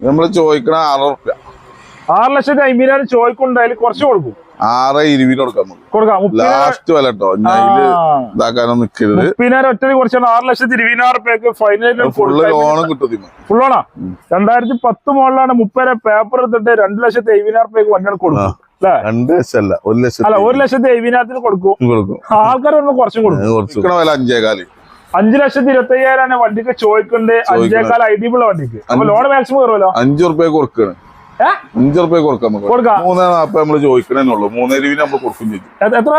നമ്മൾ ചോദിക്കണ ആറ് ഉറുപ്പ്യ. ആറ് ലക്ഷത്തി അമ്പതിനായിരം ചോദിക്കുണ്ടായാലും അതിൽ കുറച്ച് കൊടുക്കും. ആറ് ഇരുപതിന് കൊടുക്കാം കൊടുക്കാം. ലാസ്റ്റ് വില കേട്ടോ ഇതാക്കാനൊന്നും നിക്കരുത്. മുപ്പതിനായിരം ഒറ്റ കുറച്ചാണ്. ആറ് ലക്ഷത്തി ഇരുപതിനായിരം റുപ്യക്ക് ഫൈനലിൽ ഫുള്ള് ലോണും കിട്ടും ഫുൾ ലോണാ രണ്ടായിരത്തി പത്ത് മുകളിലാണ് മുപ്പത് പേപ്പർ എടുത്തിട്ട് രണ്ട് ലക്ഷത്തി എഴുപതിനായിരം റുപ്യക്ക് വണ്ടികൾ കൊടുക്കും. അല്ലേ? രണ്ട് ലക്ഷമല്ല ഒരു അല്ല ലക്ഷത്തി ഒരു ലക്ഷത്തി എഴുപതിനായിരത്തിന് കൊടുക്കും. കൊടുക്കും. ആൾക്കാർ കുറച്ചും കൊടുക്കും. കൊടുക്കണ വില അഞ്ചേകാൽ. അഞ്ചു ലക്ഷത്തി ഇരുപത്തി അയ്യായിരം വണ്ടിക്ക് ചോദിക്കുന്നത് അഞ്ചേക്കാൾ ഐ ഡി ഉള്ള വണ്ടിക്ക്. അപ്പൊ ലോൺ മാക്സിമം കയറുമല്ലോ അഞ്ചു റുപ്യ കൊടുക്കണം? അഞ്ചു റുപ്യ കൊടുക്കാം. മൂന്നേ നാപ്പത് നമ്മൾ ചോദിക്കണേന്നുള്ളൂ മൂന്നേ രൂപ നമ്മൾ കൊടുക്കും ചെയ്തു. എത്ര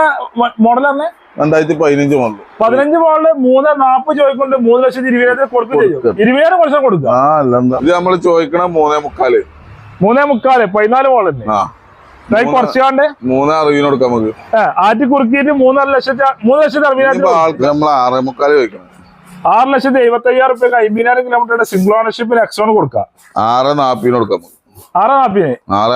മോഡലാണ് രണ്ടായിരത്തി പതിനഞ്ച് മോഡൽ പതിനഞ്ച് മോഡൽ മൂന്ന് നാപ്പ് ചോദിക്കൊണ്ട്. മൂന്ന് ലക്ഷത്തി ഇരുപതിനായിരത്തിന് കൊടുക്കും. ചെയ്യും. ഇരുപതിനായിരം കുറച്ച് കൊടുക്കാം. ഇത് നമ്മൾ ചോദിക്കണ മൂന്നേ മുക്കാൽ. മൂന്നേ മുക്കാൽ പതിനാല് മോഡൽ ആ. മൂന്നേ കൊടുക്കാം നമുക്ക്. ആറ്റി കുറുക്കിയിട്ട് മൂന്നര ലക്ഷത്തി മൂന്ന് ലക്ഷത്തി ഇപ്പൊ അറുപതിനായിരത്തിന് നമ്മൾ ആറേ മുക്കാൽ ചോദിക്കണം. ആറ് ലക്ഷത്തി എഴുപത്തി അയ്യായിരം റുപ്യ അമ്പതിനായിരം കിലോമീറ്ററുടെ സിംഗിൾ ഓണർഷിപ്പിന് എക്സോൺ കൊടുക്കുക ആറ് നാപ്പിന് കൊടുക്കാം നമുക്ക്. ആറ് നാപ്പിന് ആറ്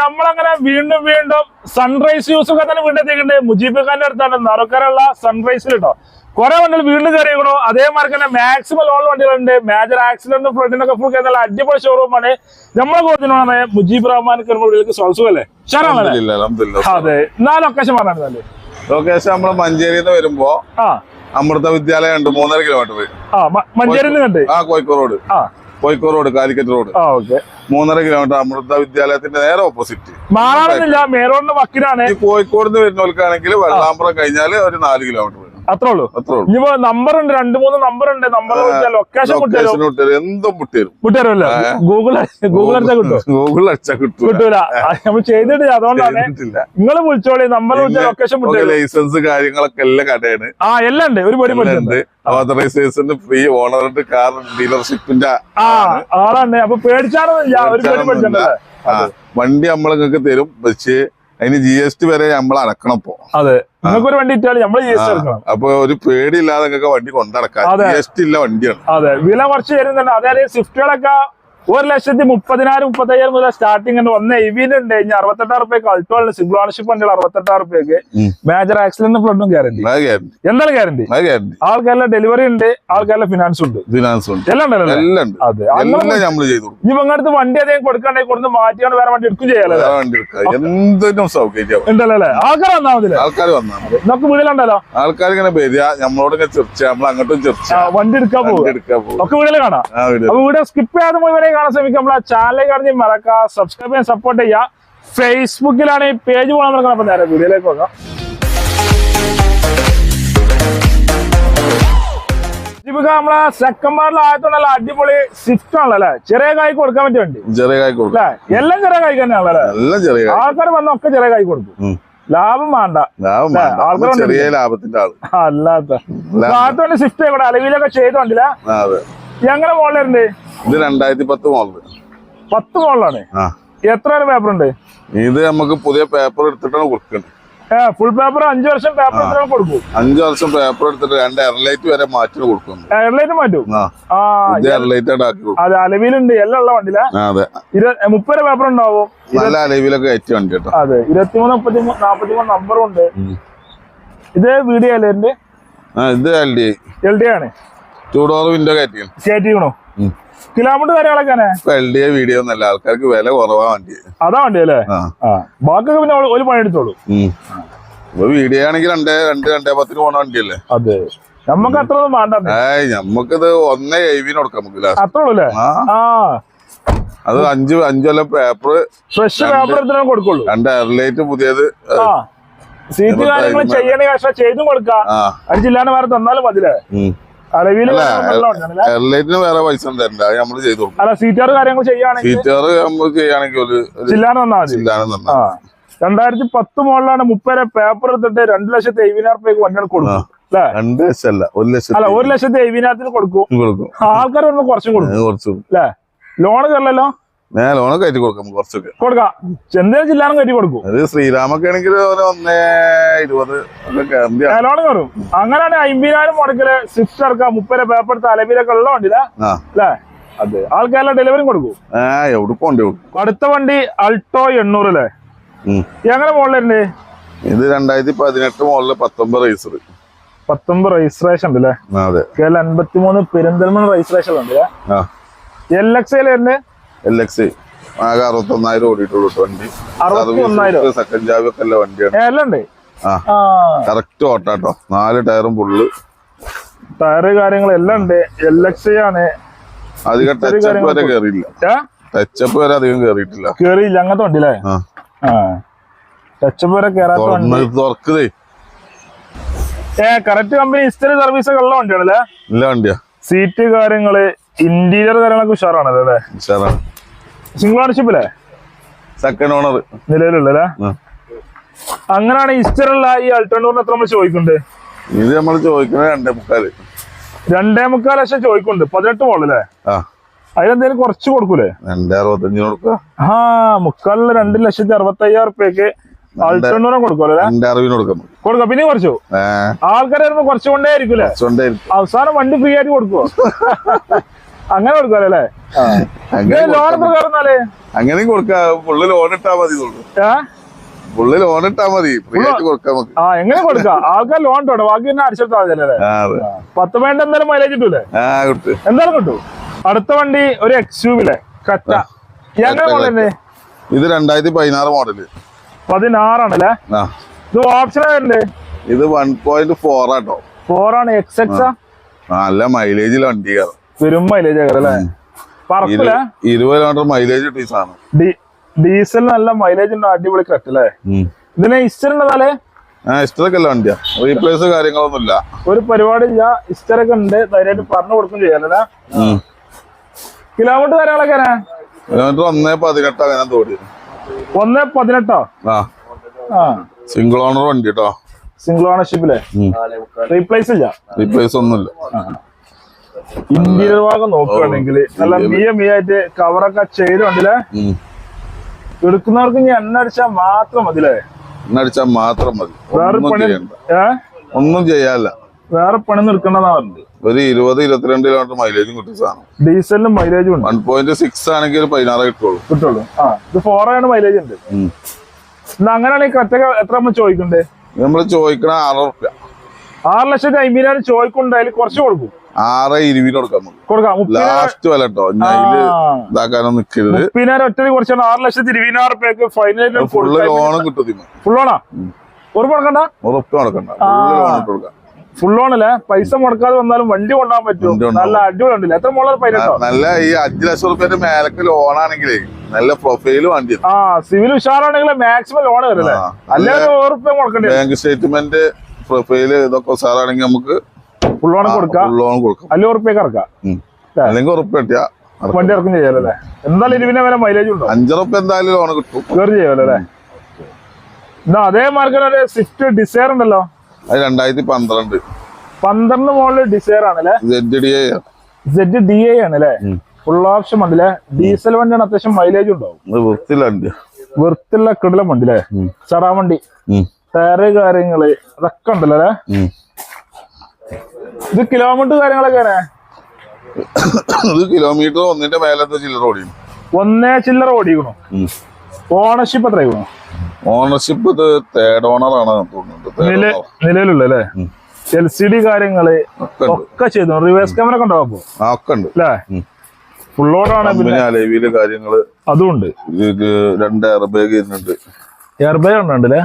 നമ്മളങ്ങനെ വീണ്ടും വീണ്ടും സൺറൈസ് യൂസ് ഒക്കെ തന്നെ വീണ്ടും മുജീബ് ഖാന്റെ അടുത്താണ്. നറുക്കരുള്ള സൺറൈസിൽ കേട്ടോ കുറെ വണ്ടികൾ വീണ്ടും കയറിയിരിക്കണോ അതേമാതിരി തന്നെ മാക്സിമം ലോൺ വണ്ടികളുണ്ട്. മേജർ ആക്സിഡന്റ് ഫ്രണ്ടിനൊക്കെ ഫുൾ നല്ല അടിപൊളി ഷോറൂമാണ് നമ്മളെ കൂടുതലാണ് മുജീബ് റഹ്മാൻ അൽഹംദുലില്ലാ, അൽഹംദുലില്ലാ. അതെ. എന്നാ ലൊക്കേഷൻ പറഞ്ഞാൽ ലൊക്കേഷൻ നമ്മൾ മഞ്ചേരിയിൽ നിന്ന് വരുമ്പോ ആ. അമൃത വിദ്യാലയം ഉണ്ട് മൂന്നര കിലോമീറ്റർ മഞ്ചേരി ആ കോഴിക്കോട് റോഡ്. ആ. Kozhikode road Calicut road. മൂന്നര കിലോമീറ്റർ അമൃത വിദ്യാലയത്തിന്റെ നേരെ ഓപ്പോസിറ്റ് കോഴിക്കോട് നിന്ന് വരുന്നവർക്കാണെങ്കിൽ വെള്ളാമ്പുറം കഴിഞ്ഞാൽ ഒരു നാല് കിലോമീറ്റർ അത്രേ ഉള്ളൂ അത്രേ ഉള്ളൂ ഇനിയിപ്പോ നമ്പർ ഉണ്ട് രണ്ട് മൂന്ന് നമ്പർ ഉണ്ട് നമ്പർ ലൊക്കേഷൻ എന്തും വിട്ടരും കിട്ടുമല്ലോ ഗൂഗിൾ ഗൂഗിൾ അടിച്ചാൽ കിട്ടും ഗൂഗിൾ അടിച്ചാൽ കിട്ടും? കിട്ടൂല. നമ്മൾ ചെയ്തിട്ടില്ല. അതുകൊണ്ടാണ് നിങ്ങൾ വിളിച്ചോളി നമ്പർ വിളിച്ച ലൊക്കേഷൻ ലൈസൻസ് കാര്യങ്ങളൊക്കെ എല്ലാം കടയാണ്. ആ എല്ലാം ഉണ്ട്. ഒരു പടി ഉണ്ട്. ഓതറൈസേഷന് ഫ്രീ ഓണർ കാർ ഡീലർഷിപ്പിന്റെ ആ ആളാണ്. അപ്പൊ പേടിച്ചാണെന്നില്ല ഒരു പടി പഠിച്ചിട്ടുണ്ടല്ലേ വണ്ടി നമ്മൾ നിങ്ങൾക്ക് തരും. പക്ഷേ അതിന് ജി എസ് ടി വരെ നമ്മൾ അടക്കണം ഇപ്പോ. അതെ. ഒരു വണ്ടി നമ്മൾ ജി എസ് ടി അപ്പൊ ഒരു പേടിയില്ലാതെ വണ്ടി കൊണ്ടടക്കാം. അതെ. ജി എസ് ടി ഇല്ല വണ്ടിയാണ്. അതെ. വില കുറച്ച് തരുന്നുണ്ട്. അതായത് സ്വിഫ്റ്റുകളൊക്കെ ഒരു ലക്ഷത്തി മുപ്പതിനായിരം മുപ്പത്തയ്യായിരം മുതൽ സ്റ്റാർട്ടിംഗ് ഉണ്ട് ഒന്ന് എവിന് ഉണ്ട് ഇനി അറുപത്തെട്ടായിരം റുപ്യക്ക് അൾട്ടോളിന് സിംഗിൾ ഓണർഷിപ്പ് ഉണ്ട് അറുപത്തെട്ടായിരം റുപ്യക്ക്. മേജർ ആക്സിഡന്റ് ഫ്ലഡും ഗ്യാരണ്ടി എന്താണ് ഗ്യാരണ്ടി ആൾക്കാരുടെ ഡെലിവറി ഉണ്ട്. ആൾക്കാരുടെ ഫിനാൻസ് ഉണ്ട് ഫിനാൻസ് ഉണ്ട്. എല്ലാം ഉണ്ടല്ലോ അതെ ഇനി ഇങ്ങടുത്ത് വണ്ടി അധികം കൊടുക്കണ്ടെങ്കിൽ കൊടുത്ത് മാറ്റിയാണ് വേറെ വണ്ടി എടുക്കും ചെയ്യാലോ വേറെ വണ്ടി എടുക്കാം. എന്തിനും സൗകര്യം ഉണ്ടല്ലോ അല്ലേ? ആൾക്കാർ വന്നാൽ ആൾക്കാർ വന്നാൽ നമുക്ക് വീട്ടിലുണ്ടല്ലോ ആൾക്കാർ ഇങ്ങനെ വരിക നമ്മളോട് ചർച്ച നമ്മൾ അങ്ങോട്ടും ചർച്ച. വണ്ടി എടുക്കാൻ പോകും ഒക്കെ വീട്ടിൽ കാണാം. വീട് സ്കിപ്പ് ചെയ്യാതെ കാണാൻ ശ്രമിക്കുക. നമ്മളെ ചാനൽ കാണി മറക്കുക സബ്സ്ക്രൈബ് ചെയ്യാൻ സപ്പോർട്ട് ചെയ്യുക. ഫേസ്ബുക്കിലാണ് ഈ പേജ് പോകാൻ നമ്മൾ അപ്പൊ നേരെ വീഡിയോയിലേക്ക് പോകാം. ഇപ്പൊ നമ്മളെ സെക്കൻഡ് ആയതുകൊണ്ട് നല്ല അടിപൊളി സ്വിഫ്റ്റ് ആണല്ലേ ചെറിയ കായ്ക്ക് കൊടുക്കാൻ പറ്റിയ വണ്ടി. ചെറിയ കായ് കൊടുക്കും. എല്ലാം ചെറിയ കായ്ക്ക് തന്നെയാണല്ലോ എല്ലാം ചെറിയ ആൾക്കാർ വന്ന ഒക്കെ ചെറിയ കായ്ക്ക് കൊടുക്കും. ലാഭം വേണ്ട. ലാഭം ആൾക്കാര് ചെറിയ ലാഭത്തിന്റെ ആൾ. അല്ലാത്ത. സ്വിഫ്റ്റ് കൂടെ അലവിലൊക്കെ ചെയ്തോണ്ടില്ല? എങ്ങനെ മോളിലുണ്ട് ഇത് രണ്ടായിരത്തി പത്ത് മോഡൽ പത്ത് മോളിലാണ് ആ. എത്ര വരെ പേപ്പർ ഉണ്ട്? ഇത് നമുക്ക് പുതിയ പേപ്പർ എടുത്തിട്ടാണ് കൊടുക്കുന്നത് ഫുൾ പേപ്പർ അഞ്ചു വർഷം പേപ്പർ കൊടുക്കും. അഞ്ചു വർഷം പേപ്പർ എടുത്തിട്ട് രണ്ട് എയർലൈറ്റ് വരെ മാറ്റി? കൊടുക്കും എയർലൈറ്റ് മാറ്റും എയർലൈറ്റ് അതെ അലവിലുണ്ട്. എല്ലാം ഉള്ള വണ്ടിയില? മുപ്പത് പേപ്പർ ഉണ്ടാവും. നല്ല അലവിലൊക്കെ കയറ്റി വണ്ടി കേട്ടോ അതെ ഇരുപത്തിമൂന്ന് മുപ്പത്തി നാപ്പത്തി മൂന്ന് നമ്പറും ഉണ്ട് ഇത് വീഡിയോ അല്ലേ ഇത് എൽ ഡി എൽ ഡി ആണ്. ടൂ ഡോർ വിൻഡോ കയറ്റി കയറ്റിക്കണോ കിലോമീറ്റർ കാര്യങ്ങളൊക്കെ ഐ വീഡിയോ ഒന്നല്ല ആൾക്കാർക്ക് വില കുറവാ വണ്ടി അതാ വണ്ടി അല്ലേ? ആ. പിന്നെ ഒരു പണി എടുത്തോളൂ ഉം. ഇപ്പൊ വീഡിയോ ആണെങ്കിൽ രണ്ടേ രണ്ട് രണ്ടേ പത്തിന് പോണ വണ്ടിയല്ലേ? അതെ. നമുക്ക് അത്ര ഒന്നും വേണ്ട. ഏയ് ഞമ്മക്കിത് ഒന്നേ എഴുവിന് കൊടുക്കാം നമുക്ക് അത്ര ഉള്ളൂ ആ. അത് അഞ്ച് അഞ്ചു കൊല്ലം പേപ്പർ ഫ്രഷ് പേപ്പർ എടുത്തിട്ട് കൊടുക്കുള്ളൂ. രണ്ട് എയർലൈറ്റ് പുതിയത്. സീറ്റ് കാര്യങ്ങൾ ചെയ്യണ ചെയ്തും കൊടുക്കാം. ആ. അടിച്ചില്ലാണ്ട് വേറെ തന്നാലും മതിലേ എയർലൈറ്റിന് വേറെ പൈസ തരണ്ട അത് നമ്മൾ ചെയ്തു അല്ല സീറ്റാർ കാര്യങ്ങൾ ചെയ്യുകയാണെങ്കിൽ സീറ്റർ നമ്മൾ ചെയ്യുകയാണെങ്കിൽ രണ്ടായിരത്തി പത്ത് മുകളിലാണ് മുപ്പത് പേപ്പർ എടുത്തിട്ട് രണ്ട് ലക്ഷത്തി എഴുപതിനായിരം റുപ്യക്ക് വണ്ടികൾ കൊടുക്കും. അല്ലേ? ലക്ഷം അല്ല ഒരു ലക്ഷം അല്ല ഒരു ലക്ഷത്തി എഴുപതിനായിരത്തിന് കൊടുക്കും. കൊടുക്കും. ആൾക്കാർ വരുമ്പോ കുറച്ചും കൊടുക്കും. കുറച്ച് അല്ലേ? ലോൺ ഞാൻ ലോണ് കയറ്റി കൊടുക്കാം കുറച്ചൊക്കെ. കൊടുക്കാം. ചെന്തേം ജില്ലാനും കയറ്റി കൊടുക്കും. അത് ശ്രീരാമൊക്കെ ആണെങ്കിൽ ഒരു ഒന്നേ ഇരുപത് ഒക്കെ കയറി. അങ്ങനെയാണ് അമ്പതിനായിരം മുടക്കിൽ സ്വിഫ്റ്റ് ഇറക്കാം മുപ്പത് പേപ്പർ എടുത്ത് അലവിലൊക്കെ ഉള്ള വണ്ടിയില്ല അല്ലേ? അതെ ആൾക്കാരെല്ലാം ഡെലിവറി കൊടുക്കും. അടുത്ത വണ്ടി അൾട്ടോ എണ്ണൂറ് അല്ലേ. എങ്ങനെ മോഡലുണ്ട് ഇത് രണ്ടായിരത്തി പതിനെട്ട് മോളിൽ പത്തൊമ്പത് റൈസർ പത്തൊമ്പത് രജിസ്ട്രേഷൻ ഉണ്ടല്ലേ അതെ. കേരള അൻപത്തിമൂന്ന് പെരിന്തൽമണ്ണ രജിസ്ട്രേഷൻ ഉണ്ടല്ലേ എൽ എക്സ് തന്നെ എൽ എക്സ് ആകെ അറുപത്തൊന്നായിരം ഓടിയിട്ടുള്ളൂ വണ്ടി. സെക്കൻഡ് ചാവി ഒക്കെ അല്ല വണ്ടിയാണ് ആ. കറക്റ്റ് ഓട്ടാട്ടോ നാല് ടയറും ഫുള്ള് ടയറ് കാര്യങ്ങളെല്ലാം ഉണ്ട്. എൽ എക്സ് ആണ്. അധികം ടച്ചപ്പ് വരെ കേറിയില്ല ടച്ചപ്പ് വരെ അധികം കേറിയിട്ടില്ല. കേറിയില്ല. അങ്ങനത്തെ വണ്ടി അല്ലേ ടച്ചപ്പ് വരെ കേറാത്ത വണ്ടി. തുറക്കതേ ഏ കറക്റ്റ് കമ്പനി ഹിസ്റ്ററി സർവീസ് ഒക്കെ ഉള്ള വണ്ടിയാണല്ലേ? ഇല്ല വണ്ടിയാ. സീറ്റ് കാര്യങ്ങൾ ഇന്റീരിയർ കാര്യങ്ങളൊക്കെ ഉഷാറാണല്ലേ? അല്ലേ ഉഷാറാണ്. സിംഗിൾ ഓണർഷിപ്പ് അല്ലേ സെക്കൻഡ് ഓണർ നിലവിലുള്ള അങ്ങനെയാണ് ഹിസ്റ്ററുള്ള ഈ അൾട്ടോണൂറിന് എത്ര നമ്മൾ ചോദിക്കുന്നുണ്ട്? ഇത് നമ്മൾ ചോദിക്കുന്നത് രണ്ടേ മുക്കാൽ. രണ്ടേ മുക്കാൽ ലക്ഷം ചോദിക്കുന്നുണ്ട്. പതിനെട്ട് മോളല്ലേ ആ. അതിലെന്തേലും കുറച്ച് കൊടുക്കൂലേ? രണ്ടേ അറുപത്തഞ്ചിന് കൊടുക്കുക. ആ മുക്കാലിൽ രണ്ട് ലക്ഷത്തി അറുപത്തി അയ്യായിരം റുപ്യക്ക് കൊടുക്കുമല്ലോ രണ്ടേ കൊടുക്കാം കൊടുക്കാം. പിന്നെ കുറച്ചു. ആൾക്കാരെ വരുമ്പോ കുറച്ചുകൊണ്ടേ ആയിരിക്കും. അവസാനം വണ്ടി ഫ്രീ ആയിട്ട് കൊടുക്കുവോ? അങ്ങനെ കൊടുക്കാല്ലേ ലോൺ പ്രകാരം എന്നാലേ അങ്ങനെയും കൊടുക്കാം. പുള്ളി ലോൺ ഇട്ടാ മതി പുള്ളി ലോൺ ഇട്ടാ മതി. ഫ്രീ ആയിട്ട് കൊടുക്കാം നമുക്ക്. ആ എങ്ങനെ കൊടുക്കാം? ആൾക്കാർ ലോൺ ഇട്ടോ ബാക്കി തന്നെ അടിച്ചെടുത്താൽ മതിയല്ലേ പത്ത് വേണ്ട എന്തായാലും മൈലേജ് കിട്ടൂലേ? എന്തായാലും കിട്ടും. അടുത്ത വണ്ടി ഒരു എക്സ്യൂവിലെ കറ്റ എങ്ങനെ ഇത് രണ്ടായിരത്തി പതിനാറ് മോഡൽ പതിനാറാണല്ലേ ഇത് ഓപ്ഷൻ ആയിട്ടുണ്ട് ഇത് വൺ പോയിന്റ് ഫോർ ആട്ടോ ഫോർ ആണ്. എക്സ് എക്സ് നല്ല മൈലേജിൽ വണ്ടി വരും മൈലേജ് അല്ലേ പറക്കൂല. ഇരുപത് കിലോമീറ്റർ മൈലേജ് ഡീസൽ നല്ല മൈലേജ് ഉണ്ട് അടിപൊളി കറ്റ് അല്ലേ ഇതിന് ഇസ്റ്റർ ഉണ്ടതാലേ അല്ല വണ്ടിയാ റീപ്ലേസ് കാര്യങ്ങളൊന്നുമില്ല. ഒരു പരിപാടി ഇല്ല ഇസ്റ്റർ ഒക്കെ ഉണ്ട് ധൈര്യമായിട്ട് പറഞ്ഞു കൊടുക്കും ചെയ്യാലല്ലേ കിലോമീറ്റർ കാര്യങ്ങളൊക്കെ? കിലോമീറ്റർ ഒന്നേ പതിനെട്ടോ അങ്ങനെ തോടി ഒന്നേ പതിനെട്ടോ? ആ. ആ. സിംഗിൾ ഓണർ വണ്ടി കേട്ടോ സിംഗിൾ ഓണർഷിപ്പിലെ റീപ്ലേസ് ഇല്ല. റീപ്ലേസ് ഒന്നുമില്ല. ഇന്റീരിയർ ഭാഗം നോക്കുകയാണെങ്കിൽ നല്ല മിയ മിയ ആയിട്ട് കവറൊക്കെ ചെയ്തുണ്ടല്ലേ. എടുക്കുന്നവർക്ക് ഇനി എണ്ണ അടിച്ചാൽ മാത്രം മതിലേ എണ്ണടിച്ചാ മാത്രം മതി. വേറെ ഒന്നും പണി ഒന്നും ചെയ്യാല്ല. വേറെ പണി നിൽക്കണ്ടെന്നാ പറഞ്ഞത്. ഒരു ഇരുപത് ഇരുപത്തിരണ്ട് കിലോമീറ്റർ മൈലേജും കിട്ടും സാധനം. ഡീസലിനും മൈലേജും ഉണ്ട്. വൺ പോയിന്റ് സിക്സ് ആണെങ്കിൽ ഒരു പതിനാറ് കിട്ടുള്ളൂ. കിട്ടുള്ളൂ. ആ ഇത് ഫോർ ആണ് മൈലേജ് ഉണ്ട്. അങ്ങനെയാണെങ്കിൽ കറ്റൊക്കെ എത്ര നമ്മൾ ചോദിക്കണ്ടേ? നമ്മൾ ചോദിക്കണ ആറ് ഉറുപ്പ്യ. ആറ് ലക്ഷത്തി അമ്പതിനായിരം ചോദിക്കുണ്ടായാലും കുറച്ച് കൊടുക്കും. ആറ് ഇരുപതിന് കൊടുക്കാം കൊടുക്കാം. ലാസ്റ്റ് വില കേട്ടോ ഞാൻ ഇതാക്കാനോ നിക്കരുത്. മുപ്പതിനായിരം ഒറ്റ കുറച്ചാണ്. ആറ് ലക്ഷത്തി ഇരുപതിനായിരം റുപ്യക്ക് ഫൈനലിൽ ഫുള്ള് ലോണും കിട്ടും ഫുൾ ലോണാ ഉറപ്പ് കൊടുക്കണ്ട ഉറപ്പ് കൊടുക്കണ്ട ഫുള്ള് ലോൺ ഇട്ട് കൊടുക്കാം. ഫുൾ ഓണല്ലേ പൈസ മുടക്കാതെ വന്നാലും വണ്ടി കൊണ്ടാൻ പറ്റും. നല്ല അടിപൊളി ഉണ്ടല്ലേ എത്ര മോളെ പതിനെട്ടോ നല്ല ഈ അഞ്ചു ലക്ഷം റുപ്യന്റെ മേലക്ക് ലോൺ ആണെങ്കിലേ നല്ല പ്രൊഫൈൽ വണ്ടി. ആ സിവിൽ ഉഷാറാണെങ്കിൽ മാക്സിമം ലോൺ വരില്ലേ അല്ലേ? ഉറുപ്പ്യ ബാങ്ക് സ്റ്റേറ്റ്മെന്റ് പ്രൊഫൈൽ ഇതൊക്കെ സാറാണെങ്കിൽ നമുക്ക് കൊടുക്കാം. കൊടുക്കാം. ഇറക്കാം. അല്ലെങ്കിൽ ഉറപ്പ് കിട്ടിയാ വണ്ടി ഇറക്കും ചെയ്യാലല്ലേ എന്തായാലും ഇരുവിനെ വരെ മൈലേജ് ഉണ്ടോ? അഞ്ചുറപ്പ് എന്തായാലും ലോൺ കിട്ടും. കയറി ചെയ്യാലല്ലേ എന്നാ അതേ മാർക്കിന് ഒരു സ്വിഫ്റ്റ് ഡിസയർ ഉണ്ടല്ലോ? അത് രണ്ടായിരത്തി പന്ത്രണ്ട്. പന്ത്രണ്ട് ഡിസയർ ആണല്ലേ സെഡ് ഡി ആണല്ലേ ഫുൾ ഓപ്ഷൻ വണ്ടില്ലേ ഡീസൽ വണ്ടിയാണ് അത്യാവശ്യം മൈലേജ് ഉണ്ടാവും. വൃത്തിയുള്ള കിടലം വണ്ടില്ലേ ചടാ വണ്ടി. ടയർ ടയറ് കാര്യങ്ങൾ അതൊക്കെ ഉണ്ടല്ലോ അല്ലേ. ഇത് കിലോമീറ്റർ കാര്യങ്ങളൊക്കെ? ഇത് കിലോമീറ്റർ ഒന്നിന്റെ മേലത്തെ ചില്ലറ ഓടിയും ഒന്നേ ചില്ലറ ഓടിക്കണോ. ഓണർഷിപ്പ് എത്രയാക്കണു ഓണർഷിപ്പ് ഇത് തേർഡ് ഓണർ ആണ്. നിലവിലുള്ള അല്ലേ? എൽ സി ഡി കാര്യങ്ങൾ ഒക്കെ ചെയ്തു? റിവേഴ്സ് ക്യാമറ ഒക്കെ ഉണ്ടാവും ഒക്കെ ഉണ്ട്. അല്ലേ? ഫുൾ ഓടാണ് പിന്നെ കമ്പനി അലവിയിൽ കാര്യങ്ങൾ അതും ഉണ്ട്. ഇത് രണ്ട് എയർബാഗ് ഇരുന്നുണ്ട് എയർബാഗ് ഉണ്ടല്ലേ?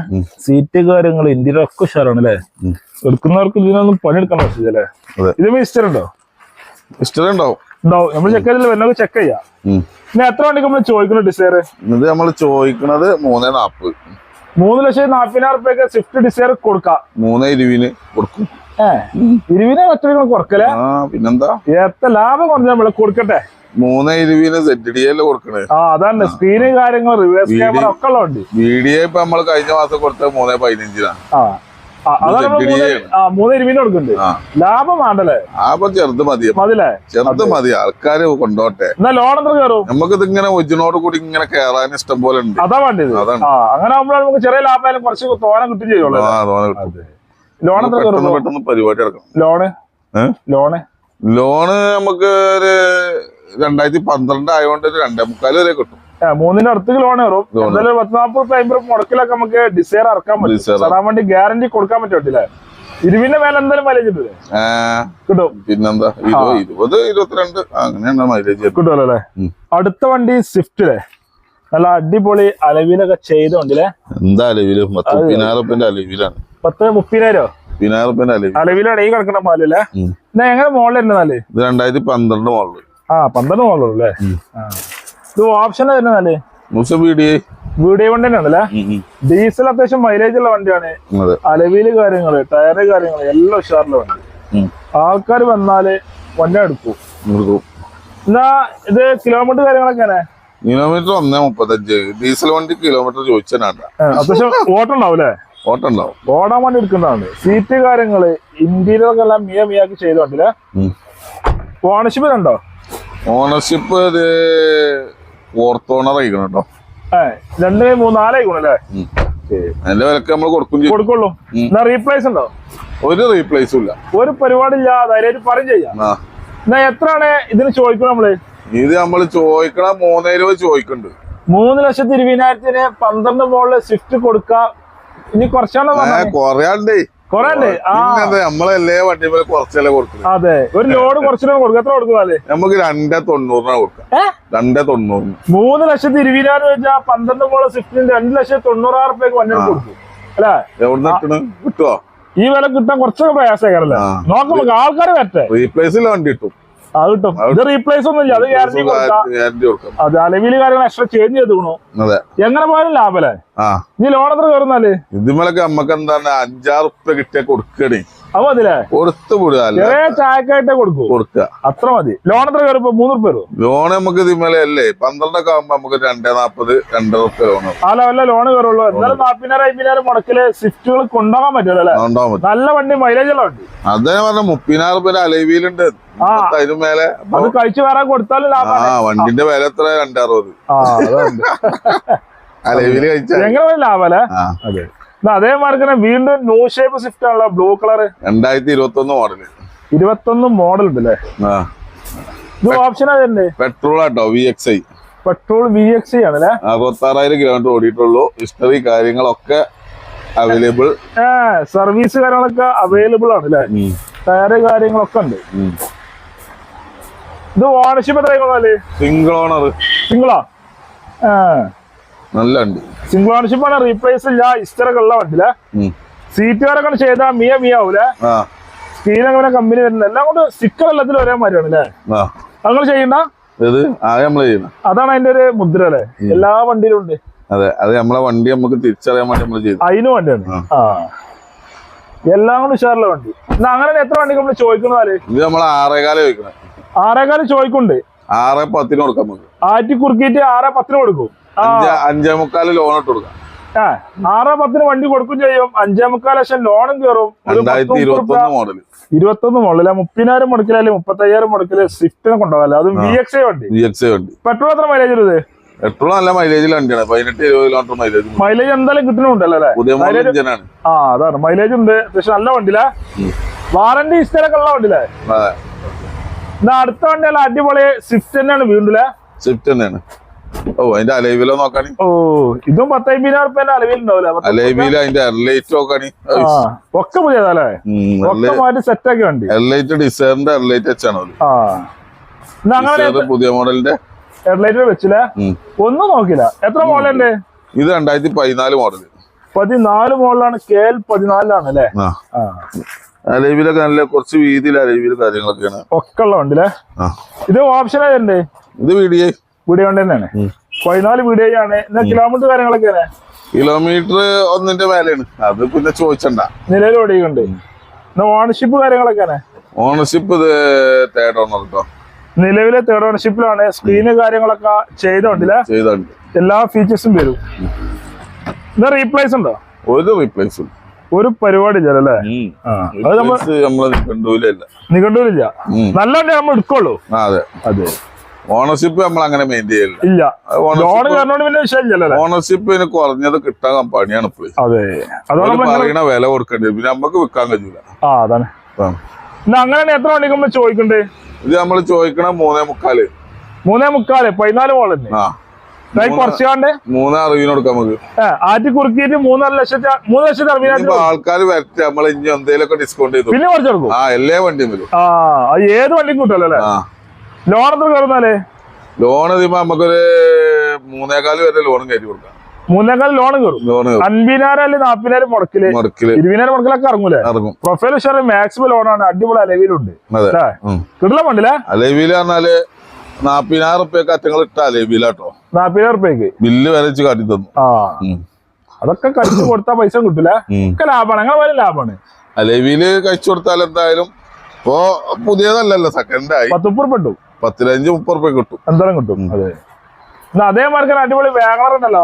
സീറ്റ് കാര്യങ്ങൾ ഇന്ത്യയിലൊക്കെ ഉഷാറാണ് അല്ലേ? എടുക്കുന്നവർക്ക് ഇതിനൊന്നും പണിയെടുക്കാൻ പറ്റില്ലേ. ഇത് മിസ്റ്റർ ഉണ്ടോ മിസ്റ്റർ ഉണ്ടാവും ഉണ്ടാവും. നമ്മൾ ചെക്ക് ചെയ്തില്ല വരുന്നത് ചെക്ക് ചെയ്യാം. പിന്നെ എത്ര വണ്ടിക്ക് നമ്മൾ ചോദിക്കുന്നത് ഡിസൈർ ഇത് നമ്മൾ ചോദിക്കുന്നത് മൂന്നേ നാപ്പ് മൂന്ന് ലക്ഷം നാൽപ്പതിനായിരം റുപ്യക്ക് സ്വിഫ്റ്റ് ഡിസൈർ കൊടുക്കാം. മൂന്നേ ഇരുവിന് കൊടുക്കും. ഏഹ് ഇരുവിനെ മറ്റൊരു കൊടുക്കലേ ആ പിന്നെന്താ? എത്ര ലാഭം കുറഞ്ഞ നമ്മൾ കൊടുക്കട്ടെ? മൂന്നേ ഡി അല്ലേ കൊടുക്കണേ. ആ അതാണ് സ്ക്രീനും കാര്യങ്ങൾ റിവേഴ്സ് ക്യാമറ ഒക്കെ ഉള്ള വണ്ടി വീഡിയോ ഇപ്പൊ നമ്മൾ കഴിഞ്ഞ മാസം കൊടുത്തത് മൂന്നേ പതിനഞ്ചിനാണ്. ആ. മൂന്ന് കൊടുക്കുന്നുണ്ട്. ലാഭം വേണ്ടല്ലേ? ചെറുത് മതി മതിലേ ചെറുത് മതി. ആൾക്കാര് കൊണ്ടോട്ടെ. എന്നാ ലോൺ എത്ര കയറും? നമുക്കിത് ഇങ്ങനെ ഒജിനോട് കൂടി ഇങ്ങനെ കേറാൻ ഇഷ്ടം പോലെ ഉണ്ട്. അതാ വേണ്ടത്. അങ്ങനെ ആകുമ്പോൾ നമുക്ക് ചെറിയ ലാഭമായാലും കുറച്ച് തോനെ കിട്ടും ചെയ്യുള്ളൂ ആ തോനെ കിട്ടും. ലോൺ എത്ര പെട്ടെന്ന് കയറും പെട്ടെന്ന് പരിപാടി ലോണ്? ലോണ്? ലോണ് നമുക്ക് ഒരു രണ്ടായിരത്തി പന്ത്രണ്ട് ആയതുകൊണ്ട് ഒരു രണ്ടേ മുക്കാൽ വരെ കിട്ടും. മൂന്നിന്റെ അടുത്ത് കിലോ എന്തായാലും പത്ത് നാൽപ്പത് റുപ്യ അമ്പത് മുടക്കിലൊക്കെ നമുക്ക് ഡിസൈർ ഇറക്കാൻ പറ്റും. Desire. വേണ്ടി ഗ്യാരണ്ടി കൊടുക്കാൻ പറ്റില്ല ഇരുവിന്റെ മേലെ എന്തായാലും മൈലേജ് കിട്ടും. പിന്നെന്താ? ഇരുപത് ഇരുപത് ഇരുപത്തിരണ്ട് അങ്ങനെയാണ് മൈലേജ് കിട്ടുമല്ലോ അല്ലേ? അടുത്ത വണ്ടി സ്വിഫ്റ്റിലെ നല്ല അടിപൊളി അലവിലൊക്കെ ചെയ്ത വണ്ടിയിലെ. എന്താ അലവിൽ? പത്ത് പതിനായിരത്തിന്റെ അലവിലാണ്. പത്ത് മുപ്പതിനായിരോ? പതിനായിരത്തിന്റെ അലവിൽ അലവിലാണ് ഈ കിടക്കുന്ന പാലല്ലേ എങ്ങനെ മോളിൽ നാല് ഇത് രണ്ടായിരത്തി പന്ത്രണ്ട് ആ പന്ത്രണ്ട് മോളുള്ളൂ അല്ലേ? ആ. ഇത് ഓപ്ഷൻ വീഡിയോ വണ്ടി തന്നെയാണല്ലേ ഡീസൽ അത്യാവശ്യം മൈലേജ് ഉള്ള വണ്ടിയാണ്. അലവിയിൽ അലവിൽ കാര്യങ്ങൾ ടയറ് കാര്യങ്ങൾ എല്ലാം ഉഷാറുള്ള വണ്ടി. ആൾക്കാർ വന്നാൽ വണ്ടി എടുക്കും. എന്നാ ഇത് കിലോമീറ്റർ കാര്യങ്ങളൊക്കെ എങ്ങനെ? കിലോമീറ്റർ ഒന്നേ മുപ്പത്തഞ്ച്. ഡീസൽ വണ്ടി കിലോമീറ്റർ ചോദിച്ചാണ് അത്യാവശ്യം ഓട്ടം ഉണ്ടാവൂലേ ഓട്ടം ഉണ്ടാവും ഓടാൻ വേണ്ടി എടുക്കുന്നതാണ്. സീറ്റ് കാര്യങ്ങൾ ഇന്റീരിയർ എല്ലാം മിയ മിയാക്കി ചെയ്ത വണ്ടിയില്ലേ ഓണർഷിപ്പ് ഉണ്ടോ ഓണർഷിപ്പ് ഇത് ഫോർത്ത് ഓണർ ആയിക്കണം കേട്ടോ രണ്ട് മൂന്ന് നാലായിക്കോണല്ലേ ഉം. അതിന്റെ വിലക്ക് നമ്മൾ കൊടുക്കും കൊടുക്കുള്ളൂ. എന്നാ റീപ്ലേസ് ഉണ്ടോ? ഒരു റീപ്ലേസും ഇല്ല. ഒരു പരിപാടിയില്ല ധൈര്യമായിട്ട് പറയും ചെയ്യാം. എന്നാ എത്രയാണ് ഇതിന് ചോദിക്കണം നമ്മൾ? ഇത് നമ്മൾ ചോദിക്കണ മൂന്നേ രൂപ ചോദിക്കുന്നുണ്ട്. മൂന്ന് ലക്ഷത്തി ഇരുപതിനായിരത്തിന് പന്ത്രണ്ട് മോളിൽ സ്വിഫ്റ്റ് കൊടുക്കാം. ഇനി കുറച്ചാണോ കൊറേ നമ്മളെല്ലേ വണ്ടി കുറച്ചല്ലേ കൊടുക്കുന്നത് അതെ. ഒരു ലോഡ് കുറച്ചിട്ട് കൊടുക്കും. എത്ര കൊടുക്കുക നമുക്ക് രണ്ടേ തൊണ്ണൂറിനാണ് കൊടുക്കാം. രണ്ടേ തൊണ്ണൂറിന്. മൂന്ന് ലക്ഷത്തി ഇരുപതിനായിരം വെച്ചാൽ പന്ത്രണ്ട് മോൾ സ്വിഫ്റ്റിന് രണ്ട് ലക്ഷത്തി തൊണ്ണൂറായിരം റുപ്യക്ക് വണ്ടി കൊടുക്കും. അല്ലേ? എവിടെ ഈ വില കിട്ടാൻ കുറച്ചൊക്കെ പ്രയാസം കയറല്ലേ നോക്കാം ആൾക്കാർ വരട്ടെ. റീപ്ലേസിൽ വണ്ടി കിട്ടും. അത് കിട്ടും. ഇത് റീപ്ലേസ് ഒന്നും ഇല്ല. അത് ഗ്യാരണ്ടി കൊടുക്കാം അത് അലവിൽ കാര്യങ്ങൾ എക്സ്ട്രാ ചേഞ്ച് ചെയ്തുക്കണു അതെ. എങ്ങനെ പോയാലും ലാഭല്ലേ? ഇനി ലോൺ എത്ര കയറുന്നാൽ? ഇതിമലൊക്കെ നമ്മക്ക് എന്താണ് അഞ്ചാറ് ഉപ്പ കിട്ടിയ കൊടുക്കണേ. അപ്പൊ അതില്ലേ കൊടുത്തു ചെറിയ ചായക്കായിട്ടേ കൊടുക്കൂ. കൊടുക്കുക. അത്ര മതി. ലോൺ എത്ര കയറുമ്പോ മൂന്ന് റുപ്യ വരും. ലോൺ നമുക്ക് ഇതിമേലെ അല്ലേ? പന്ത്രണ്ടൊക്കെ ആകുമ്പോ നമുക്ക് രണ്ടേ നാപ്പത് രണ്ടര ലോൺ ആ ലെവലിലെ ലോൺ കയറുള്ളൂ. എന്നാലും നാപ്പതിനായിരം അമ്പതിനായിരം മുടക്കിൽ സ്വിഫ്റ്റുകൾ കൊണ്ടുപോകാൻ പറ്റുമല്ലോ അല്ലേ? പറ്റും. നല്ല വണ്ടി മൈലേജ് ഉള്ള വണ്ടി. അതേ പറഞ്ഞ മുപ്പതിനായിരം റുപ്യ അലവിയിലുണ്ട്. ആ. മേലെ അത് കഴിച്ചു വേറെ കൊടുത്താലും ആ വണ്ടിന്റെ വില എത്ര രണ്ടറുപത് അലവിൽ കഴിച്ചാൽ പോയാലും ലാഭല്ലേ അതെ. അതേമാതിരി തന്നെ വീണ്ടും ന്യൂ ഷേപ്പ് സ്വിഫ്റ്റ് ആണല്ലോ ബ്ലൂ കളർ രണ്ടായിരത്തി ഇരുപത്തി ഒന്ന് മോഡൽ ഇരുപത്തൊന്ന് മോഡൽ ഉണ്ടല്ലേ ഇത് ഓപ്ഷൻ പെട്രോൾ ആട്ടോ V X I petrol V X I ആണല്ലേ അറുപത്താറായിരം കിലോമീറ്റർ ഓടിയിട്ടുള്ളൂ. ഹിസ്റ്ററി കാര്യങ്ങളൊക്കെ അവൈലബിൾ സർവീസ് കാര്യങ്ങളൊക്കെ അവൈലബിൾ ആണ് അല്ലേ ടയറ് കാര്യങ്ങളൊക്കെ ഉണ്ട്. ഇത് ഓണർഷിപ്പ് എത്ര സിംഗിൾ ഓണർ സിംഗിളാ ആ. നല്ല വണ്ടി. സിംഗിൾ ഓണർഷിപ്പ് ആണ് റീപ്ലേസ് ഇല്ല ഇസ്റ്ററൊക്കെ ഉള്ള വണ്ടിയില്ലേ ഉം. സീറ്റ് കാരൊക്കെ ചെയ്താൽ മിയ മിയ ആവൂലേ? ആ. അങ്ങനെ കമ്പനി വരുന്നത് എല്ലാം കൊണ്ട് സ്റ്റിക്കർ എല്ലാത്തിലും ഒരേ മാതിരിയാണ് അല്ലേ? അങ്ങനെ ചെയ്യണ്ട അതാണ് അതിന്റെ ഒരു മുദ്ര അല്ലേ? എല്ലാ വണ്ടിയിലും ഉണ്ട്. അതെ അത് നമ്മളെ വണ്ടി നമുക്ക് തിരിച്ചറിയാൻ വേണ്ടി നമ്മൾ ചെയ്തു. അതിന് വണ്ടിയാണ് എല്ലാം കൊണ്ട് ഉഷാറുള്ള വണ്ടി. എന്നാ അങ്ങനെ എത്ര വണ്ടി നമ്മൾ ചോദിക്കുന്നതാൽ ഇത് നമ്മൾ ആറേകാലം ചോദിക്കണം. ആറേകാലം ചോദിക്കുന്നുണ്ട്. ആറ് പത്തിന് കൊടുക്കാം നമുക്ക്. ആറ്റി കുറുക്കിയിട്ട് ആറ് പത്തിന് കൊടുക്കും. അഞ്ച് മുക്കാൽ ലോൺ ഇട്ട് കൊടുക്കാം. ആറാം പത്തിന് വണ്ടി കൊടുക്കും ചെയ്യും. അഞ്ചേ മുക്കാൽ ലക്ഷം ലോണും കയറും മോഡൽ ഇരുപത്തൊന്ന് മുകളിൽ മുപ്പതിനായിരം മുടക്കില്ല? മുപ്പത്തയ്യായിരം മുടക്കിൽ സ്വിഫ്റ്റിനെ കൊണ്ടുപോകാം അതും വി എക്സ് വണ്ടി. വി എക്സ് വണ്ടി. പെട്രോൾ എത്ര മൈലേജ് ഇത് പെട്രോൾ നല്ല മൈലേജിൽ വണ്ടിയാണ്. പതിനെട്ട് ഇരുപത് കിലോമീറ്റർ മൈലേജ് മൈലേജ് എന്തായാലും കിട്ടുന്നുണ്ടല്ലോ അല്ലേ? പുതിയ മോഡൽ ആ അതാണ്. മൈലേജ് ഉണ്ട്. പക്ഷെ നല്ല വണ്ടിയിലാ. വാറന്റി ഇഷ്ടമൊക്കെ ഉള്ള വണ്ടിയില്ലേ അതെ. എന്നാ അടുത്ത വണ്ടിയല്ല അടിപൊളി സ്വിഫ്റ്റ് തന്നെയാണ് വീണ്ടിലെ സ്വിഫ്റ്റ് തന്നെയാണ്. ഓ അതിന്റെ അലൈവിലോ നോക്കാണി. ഓ ഇതും പത്തമ്പതിനായിരം റുപ്യ അലവിൽ ഉണ്ടാവില്ല അലൈവിൽ അതിന്റെ എയർലൈറ്റ് നോക്കാണി. ഒക്കെ പുതിയതല്ലേ? ഒക്കെ മാറ്റി സെറ്റ് ആക്കി വണ്ടി. എയർലൈറ്റ് ഡിസൈറിന്റെ എയർലൈറ്റ് വെച്ചാണ് പുതിയ മോഡലിന്റെ? ഹെഡ്ലൈറ്റ് വെച്ചില്ലേ. ഒന്നും നോക്കില്ല എത്ര മോഡലുണ്ട്? ഇത് രണ്ടായിരത്തി പതിനാല് മോഡൽ പതിനാല് മോഡലാണ് കെ എൽ പതിനാലിലാണ് അല്ലേ? അലൈവിലൊക്കെ നല്ല കുറച്ച് വീതിയിൽ അലൈവിൽ കാര്യങ്ങളൊക്കെയാണ്. ഒക്കെ ഉള്ള വണ്ടിയില്ലേ ഇത് ഓപ്ഷൻ ആയതുണ്ട് ഇത് വീഡിയോ വീഡിയോ കൊണ്ട് തന്നെയാണ്. പതിനാല് വീഡിയോ ആണ് എന്നാ കിലോമീറ്റർ കാര്യങ്ങളൊക്കെ കിലോമീറ്റർ ഒന്നിന്റെ മേലെയാണ്. അത് പിന്നെ ചോദിച്ചണ്ട. നിലവിൽ ഓടിയുണ്ട് എന്നാ ഓണർഷിപ്പ് കാര്യങ്ങളൊക്കെ ഓണർഷിപ്പ് ഇത് തേർഡ് ഓണർ കേട്ടോ നിലവിലെ തേർഡ് ഓണർഷിപ്പിലാണ് സ്ക്രീന് കാര്യങ്ങളൊക്കെ ചെയ്തോണ്ടില്ലേ ചെയ്തുണ്ട്. എല്ലാ ഫീച്ചേഴ്സും വരും. റീപ്ലേസ് ഉണ്ടോ? ഒരു റീപ്ലേസ് ഒരു പരിപാടി ഇല്ലല്ലേ ആ. അത് നമ്മൾ. നല്ല നമ്മൾ എടുക്കുള്ളൂ? അതെ. അതെ. ഓണർഷിപ്പ് നമ്മൾ അങ്ങനെ മെയിന്റെയിൻ ചെയ്യില്ല ഇല്ല. ഓണർഷിപ്പ് ഇതിന് കുറഞ്ഞത് കിട്ടാൻ പണിയാണ് അതെ. പറയണ വില കൊടുക്കേണ്ടി പിന്നെ നമുക്ക് വിൽക്കാൻ കഴിയൂല. ആ അതാണ്. അങ്ങനെ എത്ര വണ്ടി നമ്മൾ ചോദിക്കണ്ടേ? ഇത് നമ്മൾ ചോദിക്കണ മൂന്നേ മുക്കാൽ. മൂന്നേ മുക്കാൽ പതിനാല് ഇതായി കുറച്ചാണ്ട് കൊടുക്കാം നമുക്ക്. ആറ്റി കുറുക്കിയിട്ട് മൂന്നര ലക്ഷത്തി മൂന്ന് ലക്ഷത്തി അറുപതിനായിരം ഇനിയിപ്പോ ആൾക്കാർ വരട്ടെ നമ്മൾ ഇനി എന്തെങ്കിലുമൊക്കെ ഡിസ്കൗണ്ട് ചെയ്തു. പിന്നെ ആ എല്ലാ വണ്ടിയും വരും. ആ ഏത് വണ്ടിയും കിട്ടുമല്ലോ അല്ലേ? ലോൺ എത്ര കയറുന്നാലേ? ലോൺ ഇതിപ്പോ നമുക്കൊരു മൂന്നേകാൽ വരെ ലോൺ കയറ്റി കൊടുക്കാം. മൂന്നേക്കാൾ ലോൺ കയറും. അൻപതിനായിരം അല്ലെങ്കിൽ നാപ്പതിനായിരം മുടക്കിൽ? ഇരുപതിനായിരം മുടക്കിലൊക്കെ ഇറങ്ങൂലേ? ഇറങ്ങും. പ്രൊഫൈൽ ഉഷാറ് മാക്സിമം ലോണാണ് അടിപൊളി അലവിയിലുണ്ട്. കിട്ടില്ല വണ്ടില്ലേ അലേവിൽ പറഞ്ഞാൽ നാപ്പതിനായിരം റുപ്യക്ക് അറ്റങ്ങൾ ഇട്ട അലേവിലാട്ടോ നാപ്പതിനായിരം റുപ്യക്ക് ബില്ല് വരച്ച് കാട്ടി തന്നു. ആ. അതൊക്കെ കഴിച്ചു കൊടുത്താൽ പൈസ കിട്ടില്ല. ഒക്കെ ലാഭമാണ്. അങ്ങനെ വലിയ ലാഭമാണ്. അലവിയിൽ കഴിച്ചു കൊടുത്താൽ എന്തായാലും ഇപ്പോ പുതിയതല്ലല്ലോ. സെക്കൻഡായി പത്ത് മുപ്പത് പെട്ടു പത്തിലഞ്ച് മുപ്പത് റുപ്യ കിട്ടും. എന്തായാലും കിട്ടും. അതെ. അതേ തന്നെ അടിപൊളി വേഗണർ ഉണ്ടല്ലോ.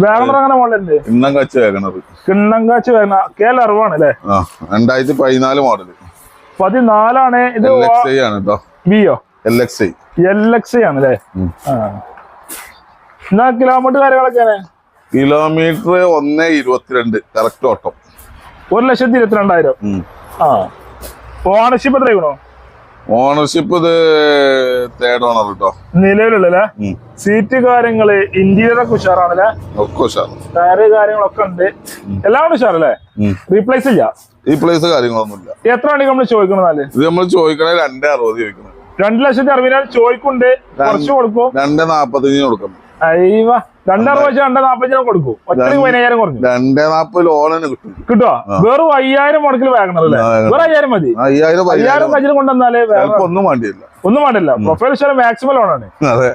വേഗണർ അങ്ങനെ മോഡലുണ്ട് കാച്ച് വേഗണർ കിണ്ണം കാച്ച് വേഗണ കേരള അറിവാണ് അല്ലേ? രണ്ടായിരത്തി പതിനാല് മോഡൽ പതിനാലാണ്. ഇത് ഐ ആണ് കേട്ടോ വിയോ L X I L X ആണ് അല്ലേ? എന്നാ കിലോമീറ്റർ കാര്യങ്ങളൊക്കെയാണ് കിലോമീറ്റർ ഒന്ന് ഇരുപത്തിരണ്ട് കറക്റ്റ് ഓട്ടം. ഒരു ലക്ഷത്തി ഇരുപത്തിരണ്ടായിരം. ആ. ഓണർഷിപ്പ് എത്രയാണോ ഓണർഷിപ്പ് ഇത് തേർഡ് ഓണർ കേട്ടോ നിലവിലുള്ള. സീറ്റ് കാര്യങ്ങൾ ഇന്റീരിയർ ഒക്കെ ഉഷാറാണല്ലേ? ഒക്കെ ഉഷാർ ടയറ് കാര്യങ്ങളൊക്കെ ഉണ്ട്. എല്ലാം ഉഷാറല്ലേ? റീപ്ലേസ് ഇല്ല? റീപ്ലേസ് കാര്യങ്ങളൊന്നും ഇല്ല എത്ര വണ്ടി നമ്മൾ ചോദിക്കണമെന്നാൽ ഇത് നമ്മൾ ചോദിക്കണേ രണ്ടേ അറുപത് ചോദിക്കുന്നത് രണ്ട് ലക്ഷത്തി അറുപതിനായിരം ചോയ്ക്കുണ്ട് കുറച്ച് കൊടുക്കും രണ്ട് നാപ്പത്തഞ്ചിന് കൊടുക്കും രണ്ടറുപത് രണ്ട് നാപ്പത്തഞ്ചിന് കൊടുക്കും. ഒറ്റയ്ക്ക് പതിനായിരം കുറഞ്ഞു. രണ്ട് നാപ്പത് ലോണിന് കിട്ടും. കിട്ടോ വെറും അയ്യായിരം മുടക്കിൽ വാങ്ങണം അല്ലേ? വെറും അയ്യായിരം മതി. അയ്യായിരം അയ്യായിരം കയ്യിൽ കൊണ്ടുവന്നാലേ ഒന്നും വേണ്ടിയില്ല. ഒന്നും വേണ്ടില്ല പ്രൊഫൈൽ ശേഷം മാക്സിമം ലോണാണ്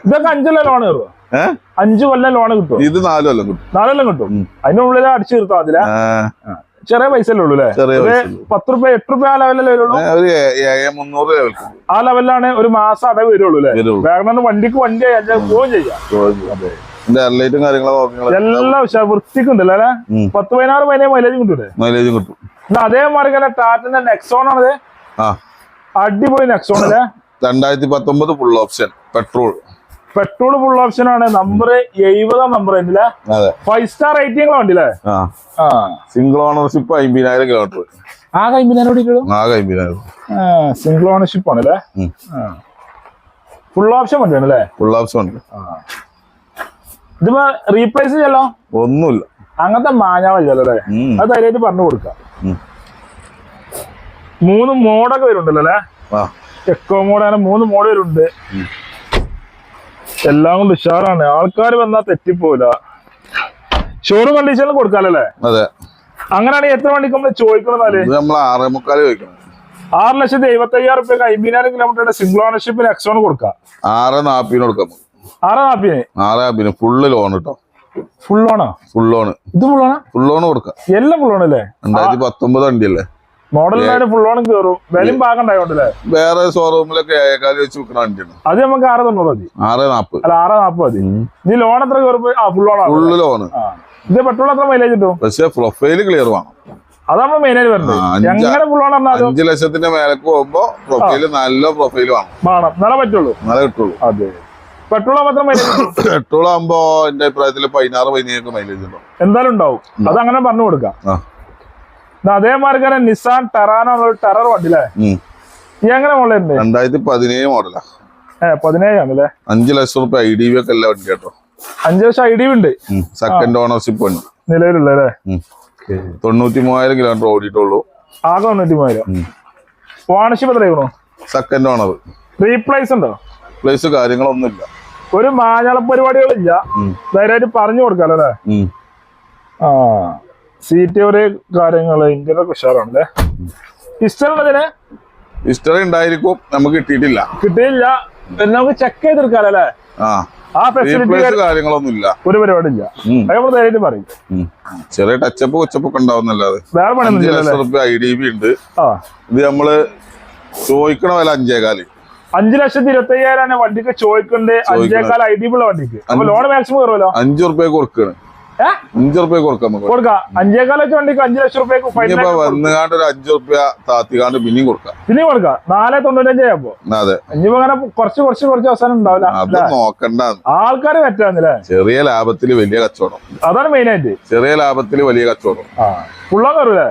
ഇതൊക്കെ അഞ്ചല്ല ലോൺ കയറുമോ അഞ്ചു കൊല്ലം ലോൺ കിട്ടും ഇത് നാലു കൊല്ലം കിട്ടും. നാലെല്ലാം കിട്ടും. അതിനുള്ളിൽ അടിച്ചു തീർത്താ അതിലാ ചെറിയ പൈസ അല്ലേ ഉള്ളൂ അല്ലേ. പത്ത് റുപ്യ എട്ട് റുപ്യ ആ ലെവലല്ലേ വരുള്ളൂ മുന്നൂറ് ആ ലെവലിലാണ് ഒരു മാസം അടവ് വരുള്ളൂ അല്ലേ? വേഗം വണ്ടിക്ക് വണ്ടി പോവുകയും ചെയ്യാം. അതെ. കാര്യങ്ങളും എല്ലാം വൃത്തിക്കുണ്ടല്ലോ അല്ലേ. പത്ത് പതിനാറ് പതിനേഴ് മൈലേജ് കിട്ടൂലേ മൈലേജ് കിട്ടും. അതേമാതിരി തന്നെ ടാറ്റിന്റെ നെക്സോൺ ആണത്. അടിപൊളി നെക്സോൺ അല്ലേ? രണ്ടായിരത്തി പത്തൊമ്പത് full option petrol petrol full option ആണ്. നമ്പർ എഴുപതാം നമ്പർ ഫൈവ് സ്റ്റാർ റേറ്റിംഗ് ഉണ്ടല്ലേ സിംഗിൾ ഓണർഷിപ്പ് അമ്പതിനായിരം കിലോമീറ്റർ ആ അമ്പതിനായിരം ഇരിക്കുള്ളൂ ആകെ അമ്പതിനായിരം. സിംഗിൾ ഓണർഷിപ്പ് ആണല്ലേ? ഫുൾ ഓപ്ഷൻ ഉണ്ട് അല്ലേ ഫുൾ ഓപ്ഷൻ ഉണ്ട് ഇതിപ്പോ റീപ്ലേസ് ചെയ്യല്ലോ? ഒന്നുമില്ല. അങ്ങനത്തെ മാഞ്ഞാവല്ലോ അല്ലേ. അത് ധൈര്യമായിട്ട് പറഞ്ഞു കൊടുക്കാം. മൂന്ന് മോഡൊക്കെ വരുന്നുണ്ടല്ലോ അല്ലേ? എക്കോ മോഡ് അങ്ങനെ മൂന്ന് മോഡ് വരുന്നുണ്ട്. എല്ലാം കൊണ്ട് ഉഷാറാണ്. ആൾക്കാർ വന്നാൽ തെറ്റിപ്പോല ഷോറൂം കണ്ടീഷനിൽ കൊടുക്കാല്ലേ അതെ. അങ്ങനെയാണെങ്കിൽ എത്ര വണ്ടിക്ക് നമ്മൾ ചോദിക്കണമെന്നാൽ നമ്മൾ ആറേ മുക്കാൽ ചോദിക്കണം. ആറ് ലക്ഷത്തി എഴുപത്തി അയ്യായിരം റുപ്യ അയ്യായിരം കിലോമീറ്ററുടെ സിംഗിൾ ഓണർഷിപ്പിന് എക്സോൺ കൊടുക്കാം. ആറ് നാപ്പിന് കൊടുക്കാം. ആറ് നാപ്പിന് ആറ് നാപ്പിന് ഫുള്ള് ലോൺ കിട്ടും ഫുൾ ലോണോ ഫുൾ ലോൺ ഇത് ഫുൾ ഓണാ ഫുൾ ലോൺ കൊടുക്കാം. എല്ലാം ഫുൾ ഓണല്ലേ രണ്ടായിരത്തി പത്തൊമ്പത് വണ്ടിയല്ലേ? ഫുൾ ഓൺ കയറും വിലയും പാകണ്ടായോണ്ടല്ലേ വേറെ ഷോറൂമിലൊക്കെ ഏകാലി വെച്ച് വണ്ടിയാണ്. അത് നമുക്ക് ആറ് തൊണ്ണൂറ് മതി. ആറ് നാപ്പ് അല്ല ആറ് നാൽപ്പത് മതി. ഇനി ലോൺ എത്ര കയറുമ്പോ ആ ഫുൾ ഓൺ ആണ്. ഫുള്ള് ലോണ് ആ. ഇത് പെട്രോൾ എത്ര മൈലേജ് കിട്ടും? പക്ഷെ പ്രൊഫൈൽ ക്ലിയർ വേണം. അതാണ് മെയിനായിട്ട് വരുന്നത് ആ, അഞ്ച് എങ്ങനെ ഫുൾ ഓൺ പറഞ്ഞാലും അഞ്ചു ലക്ഷത്തിന്റെ മേലേക്ക് പോകുമ്പോ പ്രൊഫൈൽ നല്ല പ്രൊഫൈൽ വേണം. വേണം. എന്നാലേ പറ്റുള്ളൂ. നല്ല കിട്ടുള്ളൂ. അതെ. പെട്രോൾ മാത്രം പെട്രോൾ ആകുമ്പോ എന്റെ അഭിപ്രായത്തിൽ പതിനാറ് പതിനേഴ് മൈലേജ് ഉണ്ടാവും. എന്തായാലും ഉണ്ടാവും. അത് അങ്ങനെ പറഞ്ഞു കൊടുക്കാം. അതേമാതിരി തന്നെ നിസാൻ ടെറാനോ ടെറർ വണ്ടി അല്ലേ എങ്ങനെ മോളുണ്ട് രണ്ടായിരത്തി പതിനേഴ് മോഡലാ ഏഹ് പതിനേഴാണല്ലേ? അഞ്ചു ലക്ഷം റുപ്യ ഐ ഡി വി ഒക്കെ അല്ല വണ്ടി കേട്ടോ. അഞ്ചു ലക്ഷം ഐ ഡി ഉണ്ട്. സെക്കൻഡ് ഓണർഷിപ്പ് ഉണ്ട് നിലവിലുള്ള അല്ലേ? ഉം. തൊണ്ണൂറ്റി മൂവായിരം കിലോമീറ്റർ ഓടിയിട്ടുള്ളൂ. ആകെ തൊണ്ണൂറ്റി മൂവായിരം ഓണർഷിപ്പ് എത്ര ആയിക്കണോ സെക്കൻഡ് ഓണർ റീപ്ലേസ് ഉണ്ടോ? പ്ലേസ് കാര്യങ്ങളൊന്നുമില്ല. ഒരു മാഞ്ഞാള പരിപാടികളില്ല. ധൈര്യമായിട്ട് പറഞ്ഞു കൊടുക്കാലോ അല്ലേ? ആ. സീറ്റ് ഒരു കാര്യങ്ങൾ ഇന്ത്യയുടെ ഉഷാറാണല്ലേ? ഇഷ്ടമുള്ളതിന് ഹിസ്റ്ററി ഉണ്ടായിരിക്കും നമുക്ക് കിട്ടിയിട്ടില്ല. കിട്ടിയില്ല. നമുക്ക് ചെക്ക് ചെയ്തെടുക്കാലോ അല്ലേ ആ ഫെസിലിറ്റി റീപ്ലേസ് കാര്യങ്ങളൊന്നുമില്ല. ഒരു പരിപാടി ഇല്ല നമ്മൾ പറയും. ചെറിയ ടച്ചപ്പ് കൊച്ചപ്പ് ഒക്കെ ഉണ്ടാവുന്നല്ലാതെ. വേറെ അഞ്ചു ലക്ഷം റുപ്യ ഐ ഡി ബി ഉണ്ട്. ഇത് നമ്മൾ ചോദിക്കണ വില അഞ്ചേകാൽ. അഞ്ചു ലക്ഷത്തി ഇരുപത്തി അയ്യായിരം വണ്ടിക്ക് ചോദിക്കണ്ടേ. അഞ്ചേകാൽ ഐ ഡി ഉള്ള വണ്ടിക്ക്. അപ്പൊ ലോൺ മാക്സിമം കയറുമല്ലോ? അഞ്ചു റുപ്യ കൊടുക്കണം. അഞ്ചു റുപ്യ കൊടുക്കാം കൊടുക്കാം. അഞ്ചേക്കാൽ വെച്ച വണ്ടിക്ക് അഞ്ചു ലക്ഷം റുപ്യക്ക് വന്നുകാണ്ട് ഒരു അഞ്ചു റുപ്യ താത്തിക്കാണ്ട് പിന്നെയും കൊടുക്കാം. പിന്നെ കൊടുക്കാം. നാല് തൊണ്ണൂറ്റഞ്ച് ആയപ്പോ. അതെ. ഇനിയിപ്പോ അങ്ങനെ കുറച്ച് കുറച്ച് കുറച്ച് അവസാനം ഉണ്ടാവില്ല അത് നോക്കണ്ട. ആൾക്കാർ പറ്റാന്നില്ലേ ചെറിയ ലാഭത്തിൽ വലിയ കച്ചവടം. അതാണ് മെയിൻ ആയിട്ട്. ചെറിയ ലാഭത്തിൽ വലിയ കച്ചവടം. ഫുള്ളോ കയറൂലേ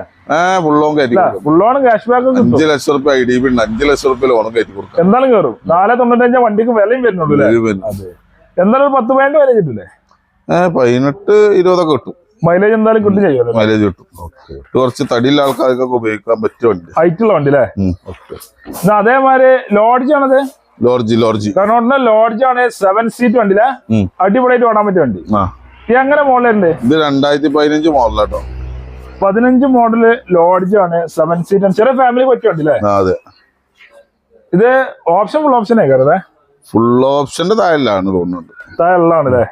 ഫുള്ളോൺ കയറ്റി ഫുള്ളോൺ ക്യാഷ് ബാക്ക് അഞ്ചു ലക്ഷം റുപ്യ ഐ ഡി ബി ഉണ്ട്. അഞ്ചു ലക്ഷം റുപ്യ ലോണും കയറ്റി കൊടുക്കാം. എന്തായാലും കയറും നാല് തൊണ്ണൂറ്റഞ്ച് വണ്ടിക്ക് വിലയും വരുന്നുള്ളൂ എന്തായാലും ഒരു പത്ത് പതിനെട്ട് വില കിട്ടില്ലേ? പതിനെട്ട് ഇരുപതൊക്കെ കിട്ടും. മൈലേജ് എന്തായാലും കിട്ടും ചെയ്യുമല്ലോ മൈലേജ് കിട്ടും. കുറച്ച് തടിയുള്ള ആൾക്കാർക്കൊക്കെ ഉപയോഗിക്കാൻ പറ്റിയ വണ്ടി ഹൈറ്റ് ഉള്ള വണ്ടി അല്ലേ? അതേമാതിരി ലോഡ്ജ് ആണത്? ലോഡ്ജ് ലോഡ്ജ് കർണോട്ടിന്റെ ലോഡ്ജ് ആണ് സെവൻ സീറ്റ് വണ്ടിയിലെ അല്ലേ? അടിപൊളിയായിട്ട് ഓടാൻ പറ്റിയ വണ്ടി. ഇത് എങ്ങനെ മോഡലുണ്ട്? ഇത് രണ്ടായിരത്തി പതിനഞ്ച് മോഡലാട്ടോ. പതിനഞ്ച് മോഡൽ ലോഡ്ജ് ആണ് സെവൻ സീറ്റ് ആണ്. ചെറിയ ഫാമിലി പറ്റിയ വണ്ടി അല്ലേ? അതെ. ഇത് ഓപ്ഷൻ ഫുൾ ഓപ്ഷൻ ആയിക്കാറേ ഫുൾ ഓപ്ഷന്റെ താഴെല്ലാണ് തോന്നുന്നുണ്ട്. ഉള്ളതാണ് അല്ലേ.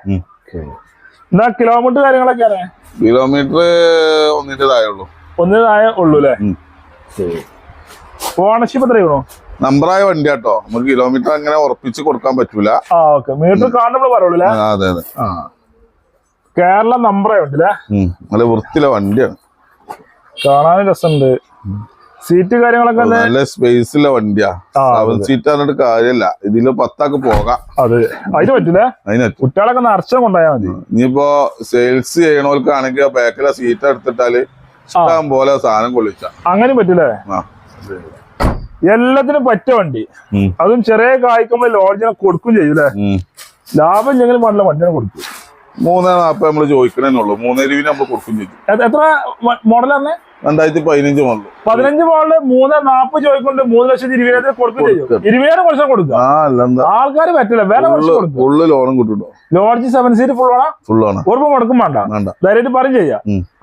എന്നാ കിലോമീറ്റർ കാര്യങ്ങളൊക്കെ അറിയാം? കിലോമീറ്റർ ഒന്നിന്റെ താഴെ ഉള്ളൂ. താഴെ ഉള്ളൂ അല്ലേ ഓണർഷിപ്പ് എത്ര ചെയ്യണോ നമ്പറായ വണ്ടി കേട്ടോ. നമുക്ക് കിലോമീറ്റർ അങ്ങനെ ഉറപ്പിച്ച് കൊടുക്കാൻ പറ്റൂല. മീറ്റർ കാണുമ്പോൾ പറയുള്ളൂ അതെ അതെ. കേരള നമ്പറേ ഉണ്ടല്ലേ അല്ലേ നല്ല വൃത്തിയിലെ വണ്ടിയാണ്. കാണാനും രസമുണ്ട്. സീറ്റ് കാര്യങ്ങളൊക്കെ നല്ല സ്പേസിലെ വണ്ടിയാ. സെവൻ സീറ്റ് പറഞ്ഞിട്ട് കാര്യമില്ല ഇതിൽ പത്താക്ക് പോകാം. അതെ. അതിന് പറ്റില്ലേ? അതിന് കുട്ടികളൊക്കെ നിറച്ചും കൊണ്ടായാൽ മതി. ഇനിയിപ്പോ സെയിൽസ് ചെയ്യണവർക്കാണെങ്കിൽ ബാക്കിലെ സീറ്റ് എടുത്തിട്ടാൽ ഇഷ്ടം പോലെ സാധനം കൊള്ളിച്ച. അങ്ങനെ പറ്റില്ലേ? എല്ലാത്തിനും പറ്റ വണ്ടി. അതും ചെറിയ കായ്ക്കുമ്പോൾ ലോഡ്ജിനെ കൊടുക്കും ചെയ്യൂലേ ലാഭം ഇല്ലെങ്കിലും പാടില്ല വണ്ടിനെ കൊടുക്കും. മൂന്നേ നാപ്പത് നമ്മൾ ചോദിക്കണേന്നുള്ളൂ മൂന്നേ രൂപ നമ്മൾ കൊടുക്കും ചെയ്യും. എത്ര മോഡലാണ് രണ്ടായിരത്തി പതിനഞ്ച് മോഡൽ പതിനഞ്ച് മോഡൽ മൂന്ന് നാപ്പത് ചോദിക്കൊണ്ട് മൂന്ന് ലക്ഷത്തി ഇരുപതിനായിരത്തി കൊടുക്കും കൊടുക്കും. ഇരുപതിനായിരം കുറച്ച് കൊടുക്കും ആൾക്കാർ പറ്റില്ല. വില ഫുള്ള് കൊടുക്കും. ലോണും കിട്ടുണ്ടോ ലോഡ്ജ് സെവൻ സീറ്റ് ഫുൾ ആണ്? ഫുൾ ആണ്. ഒരു വേണ്ട. വേണ്ട. ധൈര്യമായിട്ട് പറയും ചെയ്യാം.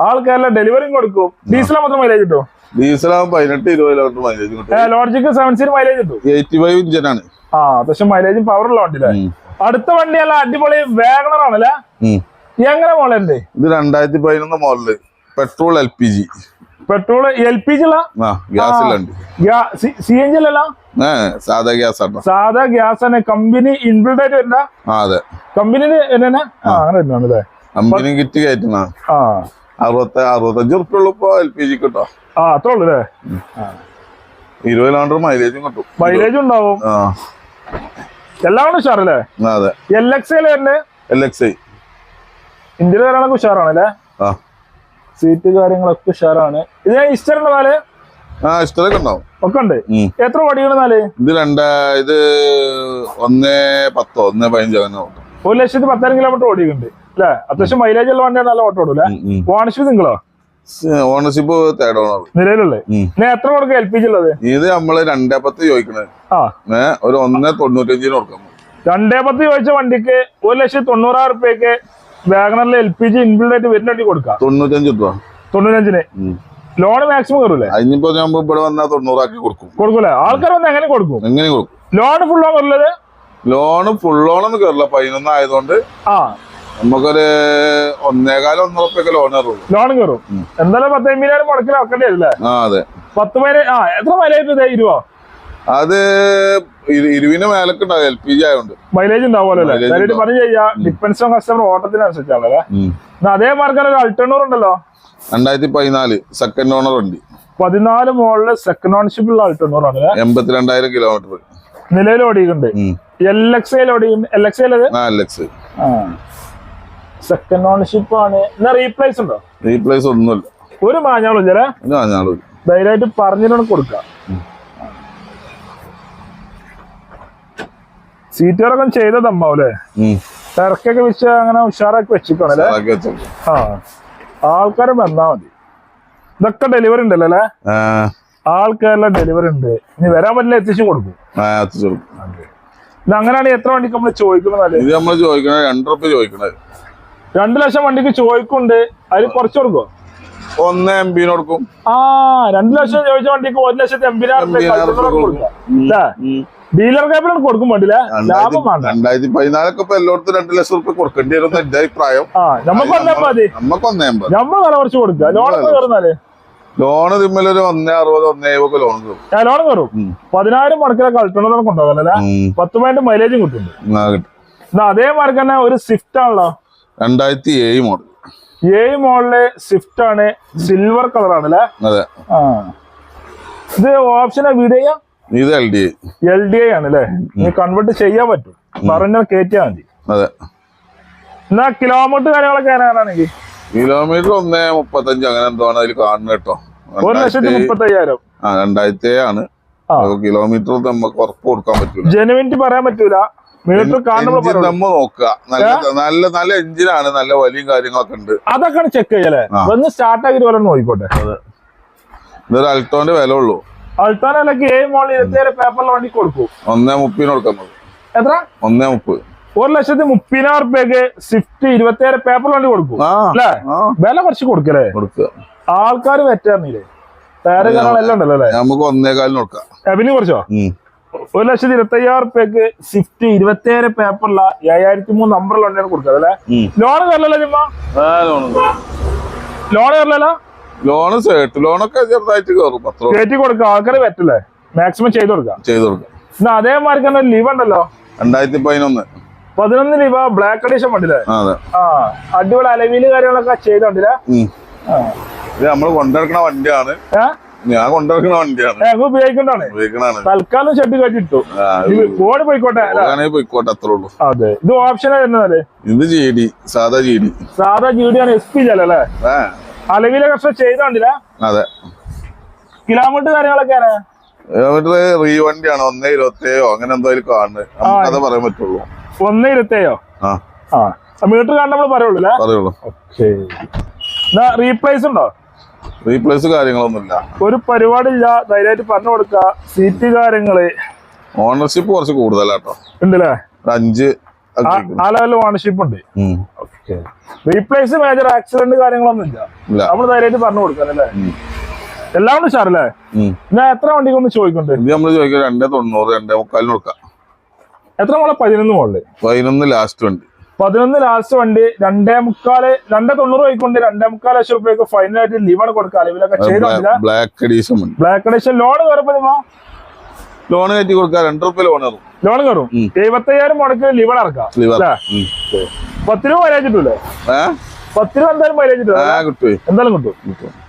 ആൾക്കാരെല്ലാം ഡെലിവറിയും കൊടുക്കും. ഡീസലാ മാത്രം മൈലേജ് കിട്ടും ഡീസലാകും പതിനെട്ട് ഇരുപത് കിലോമീറ്റർ മൈലേജ് കിട്ടും. ലോഡ്ജിക്ക് സെവൻ സീറ്റ് മൈലേജ് കിട്ടും. എയ്റ്റി ഫൈവ് ഇഞ്ചനാണ് ആ പക്ഷെ മൈലേജും പവറുള്ള ഉള്ള വണ്ടി അടുത്ത വണ്ടി അല്ല അടിപൊളി വേഗണർ ആണല്ലേ. എങ്ങനെ മോളുണ്ട് ഇത് രണ്ടായിരത്തി പതിനൊന്ന് model petrol L P G petrol L P G C N G അല്ല സാധാ ഗ്യാസ് സാധാ ഗ്യാസ് തന്നെ കമ്പനി ഇൻബിൽഡ് ആയിട്ട് വരുന്ന? ആ അതെ. കമ്പനിന് തന്നെ ആ അങ്ങനെ കമ്പനി കിറ്റ് കയറ്റണ ആ. അറുപത്തി അറുപത്തഞ്ച് റുപ്യ ഉള്ളു ഇപ്പൊ എൽ പി ജി കിട്ടോ. ആ അത്ര ഉള്ളു അല്ലേ? ഇരുപത് കിലോമീറ്റർ മൈലേജും കിട്ടും. മൈലേജ് ഉണ്ടാവും. എല്ലാം ഉഷാറല്ലേ? അതെ. L X L X I. ഇന്ത്യയിൽ വരാനൊക്കെ ഉഷാറാണല്ലേ? ആ. സീറ്റ് കാര്യങ്ങളൊക്കെ ഉഷാറാണ്. ഇത് ഇഷ്ടമുള്ള നാല്? ആ ഇഷ്ടമൊക്കെ ഉണ്ടാവും. ഒക്കെ ഉണ്ട്. എത്ര വടിയാണ് നാല്? ഇത് രണ്ട ഇത് ഒന്ന് പത്തോ ഒന്ന് പതിനഞ്ചോ അങ്ങനെ ഒരു ലക്ഷത്തി പത്തായിരം കിലോമീറ്റർ ഓടിയുണ്ട് അല്ലെ? അത്യാവശ്യം മൈലേജ് ഉള്ള വണ്ടിയാണ് നല്ല ഓട്ടോ ഓടൂല്ലേ ഓണർഷിപ്പ് നിങ്ങളോ? ഓണർഷിപ്പ് തേർഡ് ഓണർ നിലവിലുള്ളത്. ഞാൻ എത്ര കൊടുക്കും എൽ പി ജി ഉള്ളത്? ഇത് നമ്മൾ രണ്ടേ പത്ത് ഏ ഒരു ഒന്ന് തൊണ്ണൂറ്റഞ്ചിന് കൊടുക്കാം. രണ്ടേ പത്ത് ചോദിച്ച വണ്ടിക്ക് ഒരു ലക്ഷത്തി തൊണ്ണൂറായിരം റുപ്യക്ക് വാഗണറിൽ എൽ പി ജി ഇൻബിൽഡ് ആയിട്ട് വരുന്ന വണ്ടി കൊടുക്കാം. തൊണ്ണൂറ്റഞ്ച് രൂപ തൊണ്ണൂറ്റഞ്ചിന്. Loan maximum കയറൂലേ? അതിനിപ്പോ ഞാൻ ഇവിടെ വന്നാൽ തൊണ്ണൂറാക്കി കൊടുക്കും. കൊടുക്കൂലേ? ആൾക്കാർ വന്ന് എങ്ങനെ കൊടുക്കും? എങ്ങനെ കൊടുക്കും? ലോൺ ഫുൾ ഓൺ ഉള്ളത് ലോണ് ഫുൾ ലോണൊന്നും കയറില്ല പതിനൊന്ന് ആയതുകൊണ്ട് ആ. നമുക്കൊരു ഒന്നേകാലം ഒന്നരപ്പൊക്കെ ലോൺ കയറുള്ളൂ. ലോൺ കയറും. എന്തായാലും പത്ത് അമ്പതിനായിരം മുടക്കിലാക്കേണ്ടി വരില്ലേ? ആ അതെ. പത്ത് പേര് ആ എത്ര വില ഇത്? ഇരുപോ അത് ഇരുവിനും മേലക്ക് ഉണ്ടാവും എൽ പി ജി ആയതുകൊണ്ട് മൈലേജ് ഉണ്ടാവുമല്ലോ അല്ലേ? Mileage പറഞ്ഞു ചെയ്യാ ഡിപ്പെൻസ് ഓൺ കസ്റ്റമർ ഓട്ടത്തിനനുസരിച്ചാണ് അല്ലേ എന്നാ അതേ മാർക്കാണ് ഒരു അൾട്ടർണൂർ ഉണ്ടല്ലോ? രണ്ടായിരത്തി പതിനാല് സെക്കൻഡ് ഓണർ ഉണ്ട്. പതിനാല് മോളിൽ സെക്കൻഡ് ഓണർഷിപ്പ് ഉള്ള അൾട്ടോണർ ആണ് എൺപത്തിരണ്ടായിരം കിലോമീറ്റർ നിലവിൽ ഓടിയിട്ടുണ്ട്. L X L X X second ownership ആണ്. എന്നാ റീപ്ലേസ് ഉണ്ടോ? റീപ്ലേസ് ഒന്നുമില്ല. ഒരു മാഞ്ഞാളും ഞാളും ധൈര്യമായിട്ട് പറഞ്ഞിട്ടാണ് കൊടുക്കാം സീറ്റുകളൊക്കെ ചെയ്തതമ്മാവും തമ്മാവൂലേ തിരക്കൊക്കെ വെച്ച് അങ്ങനെ ഉഷാറാക്കി വെച്ചിട്ടാണല്ലേ ആ. ആൾക്കാർ വന്നാ മതി. ഇതൊക്കെ ഡെലിവറി ഉണ്ടല്ലോ അല്ലേ? ആൾക്കാരെല്ലാം ഡെലിവറി ഉണ്ട്. ഇനി വരാൻ പറ്റില്ല എത്തിച്ചു കൊടുക്കും. ഇത് അങ്ങനെയാണെങ്കിൽ എത്ര വണ്ടിക്ക് നമ്മൾ ചോദിക്കുന്നത്? ഇത് നമ്മൾ ചോദിക്കണത് രണ്ട് റുപ്യ ചോദിക്കണത്. രണ്ടു ലക്ഷം വണ്ടിക്ക് ചോദിക്കുന്നുണ്ട്. അതിൽ കുറച്ച് കൊടുക്കും ഒന്ന് എം ബിന് കൊടുക്കും. ആ രണ്ടു ലക്ഷം ചോദിച്ച വണ്ടിക്ക് ഒരു ലക്ഷത്തി. കൊടുക്കാം. ഡീലർ ക്യാപിലാണ് കൊടുക്കും വേണ്ടില്ല ലാഭം വേണ്ട. രണ്ടായിരത്തി പതിനാലൊക്കെ ഇപ്പൊ എല്ലായിടത്തും രണ്ട് ലക്ഷം റുപ്യ കൊടുക്കേണ്ടി വരും എന്റെ അഭിപ്രായം. നമുക്ക് മതി. ഒന്നേ നമ്മൾ വില കുറച്ച് കൊടുക്കുക. ലോൺ കയറുന്നാൽ? ലോണ് തിമ്മലൊരു ഒന്നേ അറുപത് ഒന്നേ എഴുപത് ലോൺ കയറും. ലോൺ കയറും. പതിനായിരം മടക്കിലൊക്കെ അൾട്ടോണർ കൊണ്ടുപോകല്ലേ ഉം. പത്ത് പോയിന്റ് മൈലേജും കിട്ടും. എന്നാ അതേ മാർക്ക് തന്നെ ഒരു സ്വിഫ്റ്റ് ആണല്ലോ. രണ്ടായിരത്തി ഏഴ് മോഡൽ ഏഴ് മോളിലെ സ്വിഫ്റ്റ് ആണ് സിൽവർ കളർ ആണല്ലേ? ആ. ഇത് ഓപ്ഷൻ ഇത് L D L D I ആണ് അല്ലേ കൺവേർട്ട് ചെയ്യാൻ പറ്റും. പറഞ്ഞ കയറ്റിയാൽ മതി. അതെ. എന്നാ കിലോമീറ്റർ കാര്യങ്ങളൊക്കെ എങ്ങനെയാണെങ്കിൽ കിലോമീറ്റർ ഒന്നേ മുപ്പത്തഞ്ച് അങ്ങനെ എന്തോ ആണ് അതിൽ കാണുന്നത് കേട്ടോ. ഒരു ലക്ഷത്തി മുപ്പത്തയ്യായിരം. ആ രണ്ടായിരത്തി ആണ്. കിലോമീറ്റർ നമുക്ക് ഉറപ്പ് കൊടുക്കാൻ പറ്റൂല. ജെനുവിനിറ്റി പറയാൻ പറ്റൂല. നോക്കുക. നല്ല നല്ല നല്ല എഞ്ചിനാണ് നല്ല വലിയ കാര്യങ്ങളൊക്കെ ഉണ്ട്. അതൊക്കെ ചെക്ക് ചെയ്യല്ലേ. ഒന്ന് സ്റ്റാർട്ട് ആക്കി പോലെ നോക്കിക്കോട്ടെ. ഇതൊരു അൽട്ടോന്റെ വില ഉള്ളൂ. അൾട്ടാനൊക്കെ ഏഴ് മോളിൽ ഇരുപത്തിയേഴ് പേപ്പറിൽ വണ്ടി കൊടുക്കും. ഒന്നേ മുപ്പതിന് കൊടുക്കുന്നത് എത്ര? ഒന്നേ മുപ്പത്. ഒരു ലക്ഷത്തി മുപ്പതിനായിരം റുപ്യക്ക് സ്വിഫ്റ്റ് ഇരുപത്തിയേഴ് പേപ്പർ വണ്ടി കൊടുക്കും. അല്ലേ? വില കുറച്ച് കൊടുക്കല്ലേ? കൊടുക്കുക. ആൾക്കാർ വെറ്റാറില്ലേ പേരെല്ലാം ഉണ്ടല്ലോ അല്ലേ? നമുക്ക് ഒന്നേകാലിന് കൊടുക്കാം. എബിന് കുറച്ചോ. ഒരു ലക്ഷത്തി ഇരുപത്തി അയ്യായിരം റുപ്യക്ക് സ്വിഫ്റ്റ് ഇരുപത്തിയേഴ് പേപ്പറില ഏഴായിരത്തി മൂന്ന് നമ്പറിൽ വണ്ടിയാണ് കൊടുക്കുക അല്ലേ? ലോണ് ലോൺ കയറില്ലല്ലോ ചുമ്മാ ലോൺ കയറില്ലല്ലോ ലോണ് സേട്ട് ലോണൊക്കെ ചെറുതായിട്ട് കയറും പത്ര കയറ്റി കൊടുക്കുക ആൾക്കാർ പറ്റില്ലേ മാക്സിമം ചെയ്ത് കൊടുക്കാം. ചെയ്ത് കൊടുക്കാം. എന്നാ അതേമാതിരി തന്നെ ലീവ് ഉണ്ടല്ലോ? രണ്ടായിരത്തി പതിനൊന്ന് പതിനൊന്ന് രൂപ ബ്ലാക്ക് അഡീഷൻ വണ്ടില്ലേ ആ അടിപൊളി അലവിയിൽ കാര്യങ്ങളൊക്കെ ചെയ്തോണ്ടില്ലേ. ഇത് നമ്മൾ കൊണ്ടെടുക്കണ വണ്ടിയാണ്. ഞാൻ കൊണ്ടുവരുന്ന വണ്ടിയാണ്. ഞങ്ങൾ ഉപയോഗിക്കണ്ടാണ് ഉപയോഗിക്കണാണ് തൽക്കാലം ഷെഡ് കെട്ടിട്ടു ഓടി പോയിക്കോട്ടെ. പോയിക്കോട്ടെ അത്രേ ഉള്ളൂ. അതെ. ഇത് ഓപ്ഷൻ ഇത് ജി ഡി സാധാ ജി ഡി സാധാ ജി ഡി ആണ് എസ് പി അല്ലേ? അലവിലെ കഷ്ട ചെയ്തോണ്ടില്ല അതെ. കിലോമീറ്റർ കാര്യങ്ങളൊക്കെ ആണ് കിലോമീറ്റർ റീ വണ്ടിയാണ് ഒന്നേ ഇരുപത്തേഴോ അങ്ങനെ എന്തായാലും കാണുന്നത്. നമുക്കതേ പറയാൻ പറ്റുള്ളൂ. ഒന്ന് ഇരുപത്തേയോ ആ. മീറ്റർ കാണുമ്പോൾ നമ്മൾ പറയുള്ളൂ പറയുള്ളൂ. ഓക്കെ. റീപ്ലേസ് ഉണ്ടോ? റീപ്ലേസ് കാര്യങ്ങളൊന്നുമില്ല. ഒരു പരിപാടിയില്ല ധൈര്യമായിട്ട് പറഞ്ഞു കൊടുക്ക സീറ്റ് കാര്യങ്ങൾ. ഓണർഷിപ്പ് കുറച്ച് കൂടുതലാട്ടോ. ഉണ്ടല്ലേ? അഞ്ച് ആ ലെവലിൽ ഓണർഷിപ്പ് ഉണ്ട്. റീപ്ലേസ് മേജർ ആക്സിഡന്റ് കാര്യങ്ങളൊന്നും ഇല്ല. നമ്മൾ ധൈര്യമായിട്ട് പറഞ്ഞു കൊടുക്കാം അല്ലേ? എല്ലാം കൊണ്ട് സാറല്ലേ? ഞാൻ എത്ര വണ്ടിക്ക് ഒന്ന് ചോദിക്കുന്നുണ്ട് നമ്മൾ ചോദിക്കുക രണ്ടേ തൊണ്ണൂറ് രണ്ടേ മുക്കാലിന് കൊടുക്കാം. എത്ര മോളെ? പതിനൊന്ന് മോളിൽ. പതിനൊന്ന് ലാസ്റ്റ് വണ്ടി. പതിനൊന്ന് ലാസ്റ്റ് വണ്ടി രണ്ടേ മുക്കാൽ രണ്ടേ തൊണ്ണൂറ് പോയിക്കൊണ്ട് രണ്ടേ മുക്കാൽ ലക്ഷം റുപ്യക്ക് ഫൈനലായിട്ട് ലീവാണ് കൊടുക്കുക. അലവിലൊക്കെ ചെയ്തില്ല black edition black edition loan കയറുമ്പോ ലോൺ കയറ്റി കൊടുക്കാം രണ്ട് റുപ്യ ലോൺ കയറും ലോൺ കയറും. എഴുപത്തയ്യായിരം മുടക്ക് ലീവൺ ഇറക്കാം? പത്ത് രൂപ വരാച്ചിട്ടില്ലേ പത്ത് രൂപ എന്തായാലും മൈലേജ് കിട്ടും. എന്തായാലും കിട്ടും.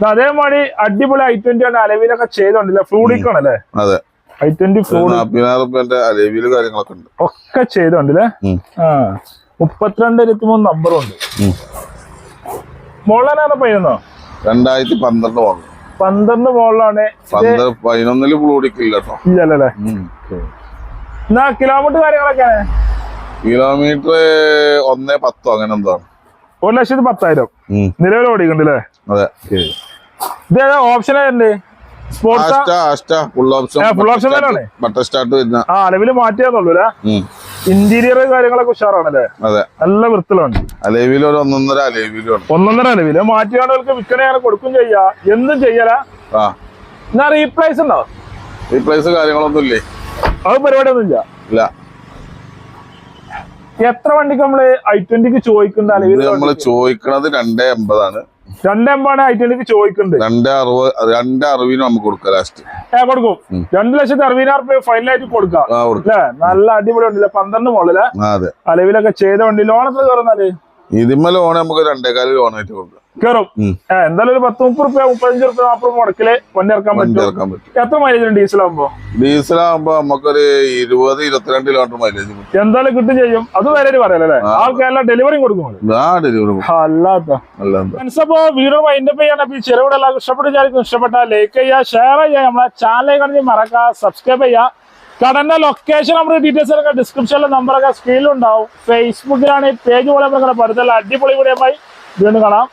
അതേമാതിരി അടിപൊളി ഐ ട്വന്റി ആണ് അലവിലൊക്കെ ചെയ്തോണ്ടില്ല ഫ്ലൂഡിക്കാണല്ലേ അതെ. ഐ ട്വന്റി ഫ്ലൂഡ് കാര്യങ്ങളൊക്കെ ഉണ്ട്. ഒക്കെ ചെയ്തോണ്ടല്ലേ ആ. മുപ്പത്തിരണ്ട് ഇരുപത്തി മൂന്ന് നമ്പറും ഉണ്ട് ഉം. മുകളിലാണ് പതിനൊന്നോ രണ്ടായിരത്തി പന്ത്രണ്ട് വാങ്ങും പന്ത്രണ്ട് മോളിലാണ്. പതിനൊന്നിൽ കേട്ടോ ഇല്ലല്ലേ? എന്നാ കിലോമീറ്റർ കാര്യങ്ങളൊക്കെ? കിലോമീറ്റർ ഒന്നേ പത്തോ അങ്ങനെ എന്തോ. ഒരു ലക്ഷത്തി പത്തായിരം. നിലവിൽ ഓടിക്കണ്ടല്ലേ അതെ. ഇത് ഏതാ ഓപ്ഷൻ ആയിട്ടുണ്ട്? Sports full option full option. Button start വരുന്ന. ആ അലവിൽ മാറ്റിയാന്നുള്ളൂ അല്ലേ. ഇന്റീരിയർ കാര്യങ്ങളൊക്കെ ഉഷാറാണല്ലേ? അതെ. നല്ല വൃത്തിലുണ്ട് അലേവിലൊരു ഒരു ഒന്നൊന്നര അലേവിലും ഒന്നൊന്നര അലവിൽ. മാറ്റിയാളുകൾക്ക് വിൽക്കണയാണ് കൊടുക്കും ചെയ്യാ. എന്തും ചെയ്യലാ. എന്നാ റീപ്ലേസ് ഉണ്ടോ? റീപ്ലേസ് കാര്യങ്ങളൊന്നും ഇല്ലേ? അത് പരിപാടിയൊന്നും ഇല്ല. ഇല്ല. എത്ര വണ്ടിക്ക് നമ്മൾ ഐ ട്വന്റിക്ക് ചോദിക്കുന്ന ഇത് അലവിൽ നമ്മൾ ചോദിക്കണത് രണ്ടേ എൺപതാണ് രണ്ടെമ്പാണ് ചോദിക്കുന്നുണ്ട്. രണ്ട് അറുപത് രണ്ടേ അറുപതിന് നമുക്ക് കൊടുക്കാം ലാസ്റ്റ് ഏ കൊടുക്കും. രണ്ട് ലക്ഷത്തി അറുപതിനായിരം രൂപ ഫൈനലായിട്ട് കൊടുക്കാം. അല്ലേ? നല്ല അടിപൊളി ഉണ്ടല്ലേ? പന്ത്രണ്ട് മുകളിലെ അലവിലൊക്കെ ചെയ്ത വണ്ടി. ലോൺ എത്ര കയറുന്നാൽ ഇതിന്മേ ലോൺ നമുക്ക് രണ്ടേകാൽ ലോൺ ആയിട്ട് കൊടുക്കാം. കയറും എന്തായാലും ഒരു പത്ത് മുപ്പത് റുപ്യ മുപ്പത്തഞ്ച് റുപ്യ നാപ്പത് മുടക്കിൽ വണ്ടി ഇറക്കാൻ പറ്റും. എത്ര മൈലേജ് ഉണ്ട് ഡീസൽ ആകുമ്പോ നമുക്കൊരു ഇരുപത് ഇരുപത്തിരണ്ട് കിലോമീറ്റർ മൈലേജ് എന്തായാലും കിട്ടും ചെയ്യും. അത് വരെ പറയാലേ. ആൾക്കെല്ലാം ഡെലിവറി കൊടുക്കും ആ ഡെലിവറി അല്ലാത്ത. അല്ല വീഡിയോ വൈൻഡപ്പ് ചെയ്യാൻ അപ്പൊ ഈ ചെറുവിടെ എല്ലാവർക്കും ഇഷ്ടപ്പെട്ട് വിചാരിക്കും. ഇഷ്ടപ്പെട്ട ലൈക്ക് ചെയ്യുക ഷെയർ ചെയ്യുക. നമ്മളെ ചാനലിൽ കണ്ടിട്ട് മറക്കുക സബ്സ്ക്രൈബ് ചെയ്യുക. കടന്റെ ലൊക്കേഷൻ നമ്മുടെ ഡീറ്റെയിൽസ് ഒക്കെ ഡിസ്ക്രിപ്ഷനിലെ നമ്പറൊക്കെ സ്ക്രീനിലുണ്ടാവും ഫേസ്ബുക്കിലാണ് ഈ പേജ് പോലെ നമ്മുടെ പഠിത്തം അടിപൊളി വീഡിയോ വീണ്ടും കാണാം.